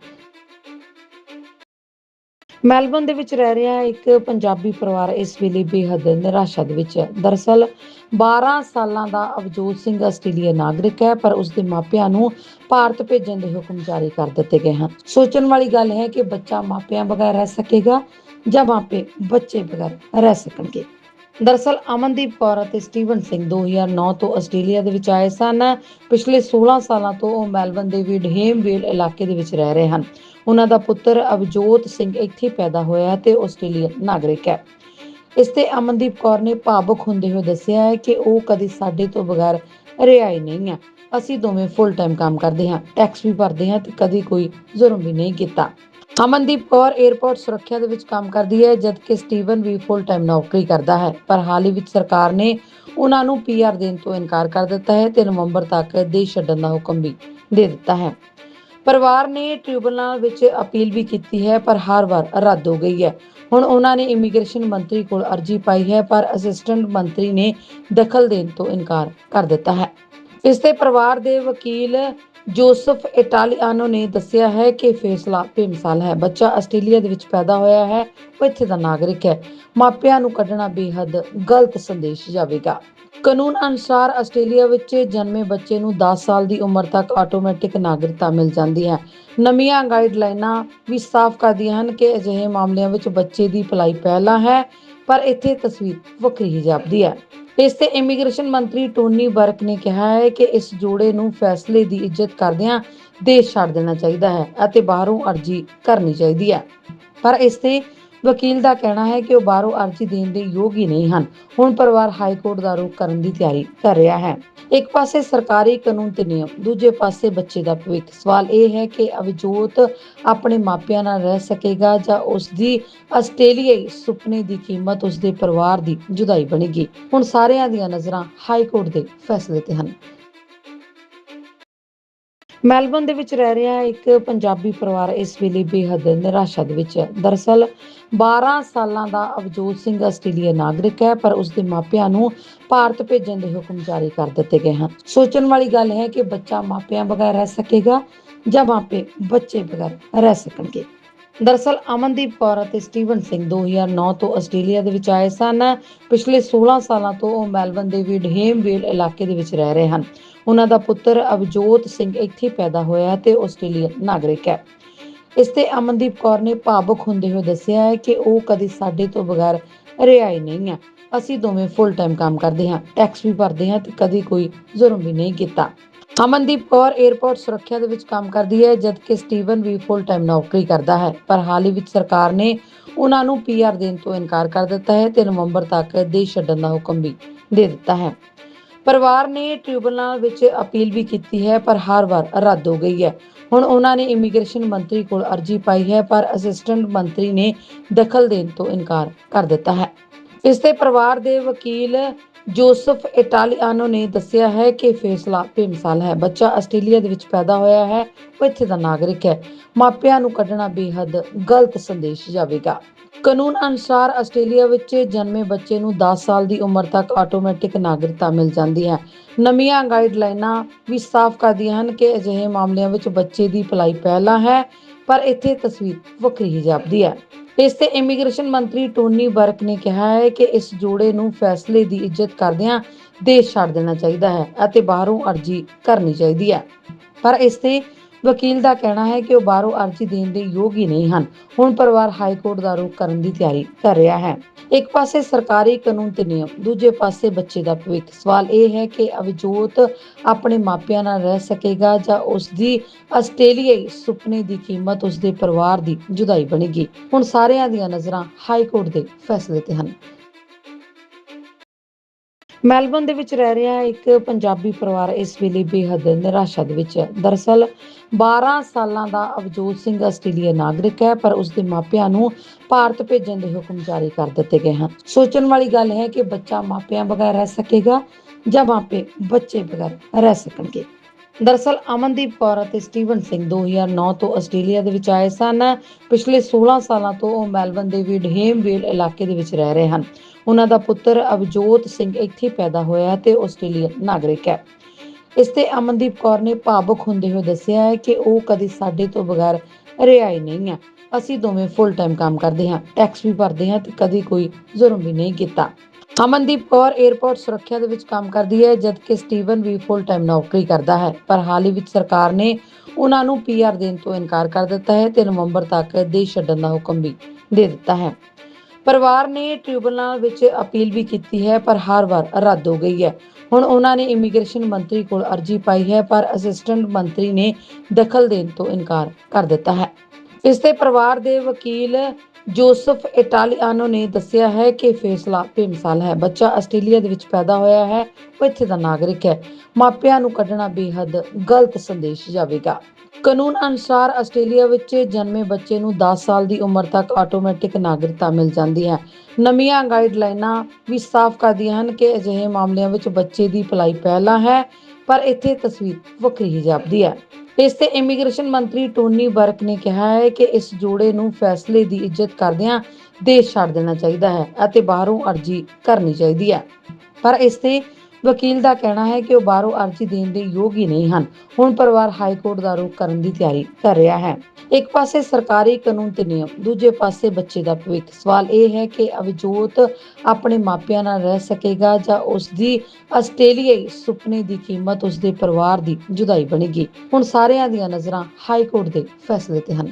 ਮੈਲਬਨ ਦੇ ਵਿੱਚ ਰਹਿ ਰਿਹਾ ਇੱਕ ਪੰਜਾਬੀ ਪਰਿਵਾਰ ਇਸ ਵੇਲੇ ਬੇਹੱਦ ਨਿਰਾਸ਼ਾ ਦੇ ਵਿੱਚ ਹੈ। ਦਰਅਸਲ 12 ਸਾਲਾਂ ਦਾ ਅਵਜੋਤ ਸਿੰਘ ਆਸਟ੍ਰੇਲੀਆ ਨਾਗਰਿਕ ਹੈ, ਪਰ ਉਸ ਦੇ ਮਾਪਿਆਂ ਨੂੰ ਭਾਰਤ ਭੇਜਣ ਦੇ ਹੁਕਮ ਜਾਰੀ ਕਰ ਦਿੱਤੇ ਗਏ ਹਨ। ਸੋਚਣ ਵਾਲੀ ਗੱਲ ਹੈ ਕਿ ਬੱਚਾ ਮਾਪਿਆਂ ਬਗੈਰ ਰਹਿ ਸਕੇਗਾ ਜਾਂ ਮਾਪੇ ਬੱਚੇ ਬਗੈਰ ਰਹਿ ਸਕਣਗੇ। ਦਰਅਸਲ ਅਮਨਦੀਪ ਕੌਰ ਅਤੇ ਸਟੀਵਨ ਸਿੰਘ 2009 ਤੋਂ ਆਸਟ੍ਰੇਲੀਆ ਦੇ ਵਿੱਚ ਆਏ ਸਨ। ਪਿਛਲੇ 16 ਸਾਲਾਂ ਤੋਂ ਉਹ ਮੈਲਬਨ ਦੇ ਵਿਡਹੇਮਵੇਲ ਇਲਾਕੇ ਦੇ ਵਿੱਚ ਰਹਿ ਰਹੇ ਹਨ। ਉਹਨਾਂ ਦਾ ਪੁੱਤਰ ਅਵਜੋਤ ਸਿੰਘ ਇੱਥੇ ਪੈਦਾ ਹੋਇਆ ਤੇ ਆਸਟ੍ਰੇਲੀਅਨ ਨਾਗਰਿਕ ਹੈ। ਇਸ ਤੇ ਅਮਨਦੀਪ ਕੌਰ ਨੇ ਭਾਵੁਕ ਹੁੰਦੇ ਹੋਏ ਦੱਸਿਆ ਹੈ ਕਿ ਉਹ ਕਦੇ ਸਾਡੇ ਤੋਂ ਬਗੈਰ ਰਿਹਾਈ ਨਹੀਂ ਹੈ। ਅਸੀਂ ਦੋਵੇਂ ਫੁੱਲ ਟਾਈਮ ਕੰਮ ਕਰਦੇ ਹਾਂ ਟੈਕਸ ਵੀ ਭਰਦੇ ਹਾਂ ਤੇ ਕਦੀ ਕੋਈ ਜ਼ੁਲਮ ਵੀ ਨਹੀਂ ਕੀਤਾ। ਅਮਨਦੀਪ ਕੌਰ 에ਅਰਪੋਰਟ ਸੁਰੱਖਿਆ ਦੇ ਵਿੱਚ ਕੰਮ ਕਰਦੀ ਹੈ, ਜਦਕਿ ਸਟੀਵਨ ਵੀ ਫੁੱਲ ਟਾਈਮ ਨੌਕਰੀ ਕਰਦਾ ਹੈ। ਪਰ ਹਾਲ ਹੀ ਵਿੱਚ ਸਰਕਾਰ ਨੇ ਉਹਨਾਂ ਨੂੰ ਪੀਆਰ ਦੇਣ ਤੋਂ ਇਨਕਾਰ ਕਰ ਦਿੱਤਾ ਹੈ ਤੇ ਨਵੰਬਰ ਤੱਕ ਦੇਸ਼ ਛੱਡਣ ਦਾ ਹੁਕਮ ਵੀ ਦੇ ਦਿੱਤਾ ਹੈ। ਪਰਿਵਾਰ ਨੇ ਟ੍ਰਿਬਿਊਨਲ ਵਿੱਚ ਅਪੀਲ ਵੀ ਕੀਤੀ ਹੈ, ਪਰ ਹਰ ਵਾਰ ਰੱਦ ਹੋ ਗਈ ਹੈ। ਹੁਣ ਉਹਨਾਂ ਨੇ ਇਮੀਗ੍ਰੇਸ਼ਨ ਮੰਤਰੀ ਕੋਲ ਅਰਜ਼ੀ ਪਾਈ ਹੈ, ਪਰ ਅਸਿਸਟੈਂਟ ਮੰਤਰੀ ਨੇ ਦਖਲ ਦੇਣ ਤੋਂ ਇਨਕਾਰ ਕਰ ਦਿੱਤਾ ਹੈ। ਇਸ ਤੇ ਪਰਿਵਾਰ ਦੇ ਵਕੀਲ ਜੋਸਫ ਇਟਾਲੀਆਨੋ ਨੇ ਦੱਸਿਆ ਹੈ ਕਿ ਫੈਸਲਾ ਬੇਮਿਸਾਲ ਹੈ। ਬੱਚਾ ਆਸਟ੍ਰੇਲੀਆ ਦੇ ਵਿੱਚ ਪੈਦਾ ਹੋਇਆ ਹੈ, ਉਹ ਇੱਥੇ ਦਾ ਨਾਗਰਿਕ ਹੈ। ਮਾਪਿਆਂ ਨੂੰ ਕੱਢਣਾ ਬੇਹੱਦ ਗਲਤ ਸੰਦੇਸ਼ ਜਾਵੇਗਾ। ਕਾਨੂੰਨ ਅਨੁਸਾਰ ਆਸਟ੍ਰੇਲੀਆ ਵਿੱਚ ਜਨਮੇ ਬੱਚੇ ਨੂੰ 10 ਸਾਲ ਦੀ ਉਮਰ ਤੱਕ ਆਟੋਮੈਟਿਕ ਨਾਗਰਿਕਤਾ ਮਿਲ ਜਾਂਦੀ ਹੈ। ਨਵੀਆਂ ਗਾਈਡਲਾਈਨਾਂ ਵੀ ਸਾਫ਼ ਕਰਦੀਆਂ ਹਨ ਕਿ ਅਜਿਹੇ ਮਾਮਲਿਆਂ ਵਿੱਚ ਬੱਚੇ ਦੀ ਭਲਾਈ ਪਹਿਲਾਂ ਹੈ, ਪਰ ਇੱਥੇ ਤਸਵੀਰ ਵੱਖਰੀ ਹੀ ਜਾਪਦੀ ਹੈ। ਇਸ ਤੇ ਇਮੀਗ੍ਰੇਸ਼ਨ ਮੰਤਰੀ ਟੋਨੀ ਬਰਕ ਨੇ ਕਿਹਾ ਹੈ ਕਿ ਇਸ ਜੋੜੇ ਨੂੰ ਫੈਸਲੇ ਦੀ ਇੱਜ਼ਤ ਕਰਦਿਆਂ ਦੇਸ਼ ਛੱਡ ਦੇਣਾ ਚਾਹੀਦਾ ਹੈ ਅਤੇ ਬਾਹਰੋਂ ਅਰਜ਼ੀ ਕਰਨੀ ਚਾਹੀਦੀ ਹੈ। ਪਰ ਇਸ ਤੇ ਵਕੀਲ ਦਾ ਕਹਿਣਾ ਹੈ ਕਿ ਉਹ ਬਾਹਰੋਂ ਅਰਜ਼ੀ ਦੇਣ ਦੇ ਯੋਗ ਹੀ ਨਹੀਂ ਹਨ। ਹੁਣ ਪਰਿਵਾਰ ਹਾਈ ਕੋਰਟ ਦਾ ਰੁਖ ਕਰਨ ਦੀ ਤਿਆਰੀ ਕਰ ਰਿਹਾ ਹੈ। ਇੱਕ ਪਾਸੇ ਸਰਕਾਰੀ ਕਾਨੂੰਨ ਤੇ ਨਿਯਮ, ਦੂਜੇ ਪਾਸੇ ਬੱਚੇ ਦਾ ਭਵਿੱਖ। ਸਵਾਲ ਇਹ ਹੈ ਕਿ ਅਵਜੋਤ ਆਪਣੇ ਮਾਪਿਆਂ ਨਾਲ ਰਹਿ ਸਕੇਗਾ ਜਾਂ ਉਸ ਦੀ ਆਸਟ੍ਰੇਲੀਆਈ ਸੁਪਨੇ ਦੀ ਕੀਮਤ ਉਸ ਦੇ ਪਰਿਵਾਰ ਦੀ ਜੁਦਾਈ ਬਣੇਗੀ। ਹੁਣ ਸਾਰਿਆਂ ਦੀਆਂ ਨਜ਼ਰਾਂ ਹਾਈ ਕੋਰਟ ਦੇ ਫੈਸਲੇ ਤੇ ਹਨ। ਮੈਲਬਨ ਦੇ ਵਿੱਚ ਰਹਿ ਰਿਹਾ ਇੱਕ ਪੰਜਾਬੀ ਪਰਿਵਾਰ ਇਸ ਵੇਲੇ ਬੇਹੱਦ ਨਿਰਾਸ਼ਾ ਦੇ ਵਿੱਚ ਹੈ। ਦਰਅਸਲ 12 ਸਾਲਾਂ ਦਾ ਅਵਜੋਤ ਸਿੰਘ ਆਸਟ੍ਰੇਲੀਆ ਨਾਗਰਿਕ ਹੈ, ਪਰ ਉਸ ਦੇ ਮਾਪਿਆਂ ਨੂੰ ਭਾਰਤ ਭੇਜਣ ਦੇ ਹੁਕਮ ਜਾਰੀ ਕਰ ਦਿੱਤੇ ਗਏ ਹਨ। ਸੋਚਣ ਵਾਲੀ ਗੱਲ ਹੈ ਕਿ ਬੱਚਾ ਮਾਪਿਆਂ ਬਗੈਰ ਰਹਿ ਸਕੇਗਾ ਜਾਂ ਮਾਪੇ ਬੱਚੇ ਬਗੈਰ ਰਹਿ ਸਕਣਗੇ। ਦਰਅਸਲ ਅਮਨਦੀਪ ਕੌਰ ਅਤੇ ਸਟੀਵਨ ਸਿੰਘ 2009 ਤੋਂ ਆਸਟ੍ਰੇਲੀਆ ਦੇ ਵਿੱਚ ਆਏ ਸਨ। ਪਿਛਲੇ 16 ਸਾਲਾਂ ਤੋਂ ਉਹ ਮੈਲਬਨ ਦੇ ਵਿਡਹੇਮਵੇਲ ਇਲਾਕੇ ਦੇ ਵਿੱਚ ਰਹਿ ਰਹੇ ਹਨ। ਉਹਨਾਂ ਦਾ ਪੁੱਤਰ ਅਵਜੋਤ ਸਿੰਘ ਇੱਥੇ ਪੈਦਾ ਹੋਇਆ ਤੇ ਆਸਟ੍ਰੇਲੀਅਨ ਨਾਗਰਿਕ ਹੈ। ਇਸ ਤੇ ਅਮਨਦੀਪ ਕੌਰ ਨੇ ਭਾਵੁਕ ਹੁੰਦੇ ਹੋਏ ਦੱਸਿਆ ਹੈ ਕਿ ਉਹ ਕਦੇ ਸਾਡੇ ਤੋਂ ਬਗੈਰ ਰਿਹਾਈ ਨਹੀਂ ਹੈ। ਅਸੀਂ ਦੋਵੇਂ ਫੁੱਲ ਟਾਈਮ ਕੰਮ ਕਰਦੇ ਹਾਂ ਟੈਕਸ ਵੀ ਭਰਦੇ ਹਾਂ ਤੇ ਕਦੀ ਕੋਈ ਜ਼ੁਲਮ ਵੀ ਨਹੀਂ ਕੀਤਾ। ਅਮਨਦੀਪ ਕੌਰ 에ਅਰਪੋਰਟ ਸੁਰੱਖਿਆ ਦੇ ਵਿੱਚ ਕੰਮ ਕਰਦੀ ਹੈ, ਜਦਕਿ ਸਟੀਵਨ ਵੀ ਫੁੱਲ ਟਾਈਮ ਨੌਕਰੀ ਕਰਦਾ ਹੈ। ਪਰ ਹਾਲ ਹੀ ਵਿੱਚ ਸਰਕਾਰ ਨੇ ਉਹਨਾਂ ਨੂੰ ਪੀਆਰ ਦੇਣ ਤੋਂ ਇਨਕਾਰ ਕਰ ਦਿੱਤਾ ਹੈ ਤੇ ਨਵੰਬਰ ਤੱਕ ਦੇਸ਼ ਛੱਡਣ ਦਾ ਹੁਕਮ ਵੀ ਦੇ ਦਿੱਤਾ ਹੈ। ਪਰਿਵਾਰ ਨੇ ਟ੍ਰਿਬਿਊਨਲ ਵਿੱਚ ਅਪੀਲ ਵੀ ਕੀਤੀ ਹੈ, ਪਰ ਹਰ ਵਾਰ ਰੱਦ ਹੋ ਗਈ ਹੈ। ਹੁਣ ਉਹਨਾਂ ਨੇ ਇਮੀਗ੍ਰੇਸ਼ਨ ਮੰਤਰੀ ਕੋਲ ਅਰਜ਼ੀ ਪਾਈ ਹੈ, ਪਰ ਅਸਿਸਟੈਂਟ ਮੰਤਰੀ ਨੇ ਦਖਲ ਦੇਣ ਤੋਂ ਇਨਕਾਰ ਕਰ ਦਿੱਤਾ ਹੈ। ਇਸ ਤੇ ਪਰਿਵਾਰ ਦੇ ਵਕੀਲ ਜੋਸਫ ਇਟਾਲੀਆਨੋ ਨੇ ਦੱਸਿਆ ਹੈ ਕਿ ਫੈਸਲਾ ਬੇਮਿਸਾਲ ਹੈ। ਬੱਚਾ ਆਸਟ੍ਰੇਲੀਆ ਦੇ ਵਿੱਚ ਪੈਦਾ ਹੋਇਆ ਹੈ, ਉਹ ਇੱਥੇ ਦਾ ਨਾਗਰਿਕ ਹੈ। ਮਾਪਿਆਂ ਨੂੰ ਕੱਢਣਾ ਬੇਹੱਦ ਗਲਤ ਸੰਦੇਸ਼ ਜਾਵੇਗਾ। ਕਾਨੂੰਨ ਅਨੁਸਾਰ ਆਸਟ੍ਰੇਲੀਆ ਵਿੱਚ ਜਨਮੇ ਬੱਚੇ ਨੂੰ 10 ਸਾਲ ਦੀ ਉਮਰ ਤੱਕ ਆਟੋਮੈਟਿਕ ਨਾਗਰਿਕਤਾ ਮਿਲ ਜਾਂਦੀ ਹੈ। ਨਵੀਆਂ ਗਾਈਡਲਾਈਨਾਂ ਵੀ ਸਾਫ਼ ਕਰਦੀਆਂ ਹਨ ਕਿ ਅਜਿਹੇ ਮਾਮਲਿਆਂ ਵਿੱਚ ਬੱਚੇ ਦੀ ਭਲਾਈ ਪਹਿਲਾਂ ਹੈ, ਪਰ ਇੱਥੇ ਤਸਵੀਰ ਵੱਖਰੀ ਹੀ ਜਾਪਦੀ ਹੈ। ਇਸ ਤੇ ਇਮੀਗ੍ਰੇਸ਼ਨ ਮੰਤਰੀ ਟੋਨੀ ਬਰਕ ਨੇ ਕਿਹਾ ਹੈ ਕਿ ਇਸ ਜੋੜੇ ਨੂੰ ਫੈਸਲੇ ਦੀ ਇੱਜ਼ਤ ਕਰਦਿਆਂ ਦੇਸ਼ ਛੱਡ ਦੇਣਾ ਚਾਹੀਦਾ ਹੈ ਅਤੇ ਬਾਹਰੋਂ ਅਰਜ਼ੀ ਕਰਨੀ ਚਾਹੀਦੀ ਹੈ। ਪਰ ਇਸ ਤੇ ਵਕੀਲ ਦਾ ਕਹਿਣਾ ਹੈ ਕਿ ਉਹ ਬਾਹਰੋਂ ਅਰਜ਼ੀ ਦੇਣ ਦੇ ਯੋਗ ਹੀ ਨਹੀਂ ਹਨ। ਹੁਣ ਪਰਿਵਾਰ ਹਾਈ ਕੋਰਟ ਦਾ ਰੁਖ ਕਰਨ ਦੀ ਤਿਆਰੀ ਕਰ ਰਿਹਾ ਹੈ। ਇੱਕ ਪਾਸੇ ਸਰਕਾਰੀ ਕਾਨੂੰਨ ਤੇ ਨਿਯਮ, ਦੂਜੇ ਪਾਸੇ ਬੱਚੇ ਦਾ ਭਵਿੱਖ। ਸਵਾਲ ਇਹ ਹੈ ਕਿ ਅਵਜੋਤ ਆਪਣੇ ਮਾਪਿਆਂ ਨਾਲ ਰਹਿ ਸਕੇਗਾ ਜਾਂ ਉਸ ਦੀ ਆਸਟ੍ਰੇਲੀਆਈ ਸੁਪਨੇ ਦੀ ਕੀਮਤ ਉਸ ਦੇ ਪਰਿਵਾਰ ਦੀ ਜੁਦਾਈ ਬਣੇਗੀ। ਹੁਣ ਸਾਰਿਆਂ ਦੀਆਂ ਨਜ਼ਰਾਂ ਹਾਈ ਕੋਰਟ ਦੇ ਫੈਸਲੇ ਤੇ ਹਨ। ਮੈਲਬਨ ਦੇ ਵਿੱਚ ਰਹਿ ਰਿਹਾ ਇੱਕ ਪੰਜਾਬੀ ਪਰਿਵਾਰ ਇਸ ਵੇਲੇ ਬੇਹੱਦ ਨਿਰਾਸ਼ਾ ਦੇ ਵਿੱਚ ਹੈ। ਦਰਅਸਲ 12 ਸਾਲਾਂ ਦਾ ਅਵਜੋਤ ਸਿੰਘ ਆਸਟ੍ਰੇਲੀਆ ਨਾਗਰਿਕ ਹੈ, ਪਰ ਉਸ ਦੇ ਮਾਪਿਆਂ ਨੂੰ ਭਾਰਤ ਭੇਜਣ ਦੇ ਹੁਕਮ ਜਾਰੀ ਕਰ ਦਿੱਤੇ ਗਏ ਹਨ। ਸੋਚਣ ਵਾਲੀ ਗੱਲ ਹੈ ਕਿ ਬੱਚਾ ਮਾਪਿਆਂ ਬਗੈਰ ਰਹਿ ਸਕੇਗਾ ਜਾਂ ਮਾਪੇ ਬੱਚੇ ਬਗੈਰ ਰਹਿ ਸਕਣਗੇ। ਦਰਅਸਲ ਅਮਨਦੀਪ ਕੌਰ ਅਤੇ ਸਟੀਵਨ ਸਿੰਘ 2009 ਤੋਂ ਆਸਟ੍ਰੇਲੀਆ ਦੇ ਵਿੱਚ ਆਏ ਸਨ। ਪਿਛਲੇ 16 ਸਾਲਾਂ ਤੋਂ ਉਹ ਮੈਲਬਨ ਦੇ ਵਿਡਹੇਮਵੇਲ ਇਲਾਕੇ ਦੇ ਵਿੱਚ ਰਹਿ ਰਹੇ ਹਨ। ਉਹਨਾਂ ਦਾ ਪੁੱਤਰ ਅਵਜੋਤ ਸਿੰਘ ਇੱਥੇ ਪੈਦਾ ਹੋਇਆ ਤੇ ਆਸਟ੍ਰੇਲੀਅਨ ਨਾਗਰਿਕ ਹੈ। ਇਸ ਤੇ ਅਮਨਦੀਪ ਕੌਰ ਨੇ ਭਾਵੁਕ ਹੁੰਦੇ ਹੋਏ ਦੱਸਿਆ ਹੈ ਕਿ ਉਹ ਕਦੇ ਸਾਡੇ ਤੋਂ ਬਗੈਰ ਰਿਹਾਈ ਨਹੀਂ ਹੈ। ਅਸੀਂ ਦੋਵੇਂ ਫੁੱਲ ਟਾਈਮ ਕੰਮ ਕਰਦੇ ਹਾਂ ਟੈਕਸ ਵੀ ਭਰਦੇ ਹਾਂ ਤੇ ਕਦੀ ਕੋਈ ਜ਼ੁਲਮ ਵੀ ਨਹੀਂ ਕੀਤਾ। ਅਮਨਦੀਪ ਕੌਰ 에ਅਰਪੋਰਟ ਸੁਰੱਖਿਆ ਦੇ ਵਿੱਚ ਕੰਮ ਕਰਦੀ ਹੈ, ਜਦਕਿ ਸਟੀਵਨ ਵੀ ਫੁੱਲ ਟਾਈਮ ਨੌਕਰੀ ਕਰਦਾ ਹੈ। ਪਰ ਹਾਲ ਹੀ ਵਿੱਚ ਸਰਕਾਰ ਨੇ ਉਹਨਾਂ ਨੂੰ ਪੀਆਰ ਦੇਣ ਤੋਂ ਇਨਕਾਰ ਕਰ ਦਿੱਤਾ ਹੈ ਤੇ ਨਵੰਬਰ ਤੱਕ ਦੇਸ਼ ਛੱਡਣ ਦਾ ਹੁਕਮ ਵੀ ਦੇ ਦਿੱਤਾ ਹੈ। ਪਰਿਵਾਰ ਨੇ ਟ੍ਰਿਬਿਊਨਲ ਵਿੱਚ ਅਪੀਲ ਵੀ ਕੀਤੀ ਹੈ, ਪਰ ਹਰ ਵਾਰ ਰੱਦ ਹੋ ਗਈ ਹੈ। ਹੁਣ ਉਹਨਾਂ ਨੇ ਇਮੀਗ੍ਰੇਸ਼ਨ ਮੰਤਰੀ ਕੋਲ ਅਰਜ਼ੀ ਪਾਈ ਹੈ, ਪਰ ਅਸਿਸਟੈਂਟ ਮੰਤਰੀ ਨੇ ਦਖਲ ਦੇਣ ਤੋਂ ਇਨਕਾਰ ਕਰ ਦਿੱਤਾ ਹੈ। ਇਸ ਤੇ ਪਰਿਵਾਰ ਦੇ ਵਕੀਲ ਜੋਸਫ ਇਟਾਲੀਆਨੋ ਨੇ ਦੱਸਿਆ ਹੈ ਕਿ ਫੈਸਲਾ ਬੇਮਿਸਾਲ ਹੈ। ਬੱਚਾ ਆਸਟ੍ਰੇਲੀਆ ਦੇ ਵਿੱਚ ਪੈਦਾ ਹੋਇਆ ਹੈ, ਉਹ ਇੱਥੇ ਦਾ ਨਾਗਰਿਕ ਹੈ। ਮਾਪਿਆਂ ਨੂੰ ਕੱਢਣਾ ਬੇਹੱਦ ਗਲਤ ਸੰਦੇਸ਼ ਜਾਵੇਗਾ। ਕਾਨੂੰਨ ਅਨੁਸਾਰ ਆਸਟ੍ਰੇਲੀਆ ਵਿੱਚ ਜਨਮੇ ਬੱਚੇ ਨੂੰ 10 ਸਾਲ ਦੀ ਉਮਰ ਤੱਕ ਆਟੋਮੈਟਿਕ ਨਾਗਰਿਕਤਾ ਮਿਲ ਜਾਂਦੀ ਹੈ। ਨਵੀਆਂ ਗਾਈਡਲਾਈਨਾਂ ਵੀ ਸਾਫ਼ ਕਰਦੀਆਂ ਹਨ ਕਿ ਅਜਿਹੇ ਮਾਮਲਿਆਂ ਵਿੱਚ ਬੱਚੇ ਦੀ ਭਲਾਈ ਪਹਿਲਾਂ ਹੈ, ਪਰ ਇੱਥੇ ਤਸਵੀਰ ਵੱਖਰੀ ਹੀ ਜਾਪਦੀ ਹੈ। ਇਸ ਤੇ ਇਮੀਗ੍ਰੇਸ਼ਨ ਮੰਤਰੀ ਟੋਨੀ ਬਰਕ ਨੇ ਕਿਹਾ ਹੈ ਕਿ ਇਸ ਜੋੜੇ ਨੂੰ ਫੈਸਲੇ ਦੀ ਇੱਜ਼ਤ ਕਰਦਿਆਂ ਦੇਸ਼ ਛੱਡ ਦੇਣਾ ਚਾਹੀਦਾ ਹੈ ਅਤੇ ਬਾਹਰੋਂ ਅਰਜ਼ੀ ਕਰਨੀ ਚਾਹੀਦੀ ਹੈ। ਪਰ ਇਸ ਤੇ ਵਕੀਲ ਦਾ ਕਹਿਣਾ ਹੈ ਕਿ ਉਹ ਬਾਹਰੋਂ ਅਰਜ਼ੀ ਦੇਣ ਦੇ ਯੋਗ ਹੀ ਨਹੀਂ ਹਨ। ਹੁਣ ਪਰਿਵਾਰ ਹਾਈ ਕੋਰਟ ਦਾ ਰੁਖ ਕਰਨ ਦੀ ਤਿਆਰੀ ਕਰ ਰਿਹਾ ਹੈ। ਇੱਕ ਪਾਸੇ ਸਰਕਾਰੀ ਕਾਨੂੰਨ ਤੇ ਨਿਯਮ, ਦੂਜੇ ਪਾਸੇ ਬੱਚੇ ਦਾ ਭਵਿੱਖ। ਸਵਾਲ ਇਹ ਹੈ ਕਿ ਅਵਜੋਤ ਆਪਣੇ ਮਾਪਿਆਂ ਨਾਲ ਰਹਿ ਸਕੇਗਾ ਜਾਂ ਉਸ ਦੀ ਆਸਟ੍ਰੇਲੀਆਈ ਸੁਪਨੇ ਦੀ ਕੀਮਤ ਉਸ ਦੇ ਪਰਿਵਾਰ ਦੀ ਜੁਦਾਈ ਬਣੇਗੀ। ਹੁਣ ਸਾਰਿਆਂ ਦੀਆਂ ਨਜ਼ਰਾਂ ਹਾਈ ਕੋਰਟ ਦੇ ਫੈਸਲੇ ਤੇ ਹਨ।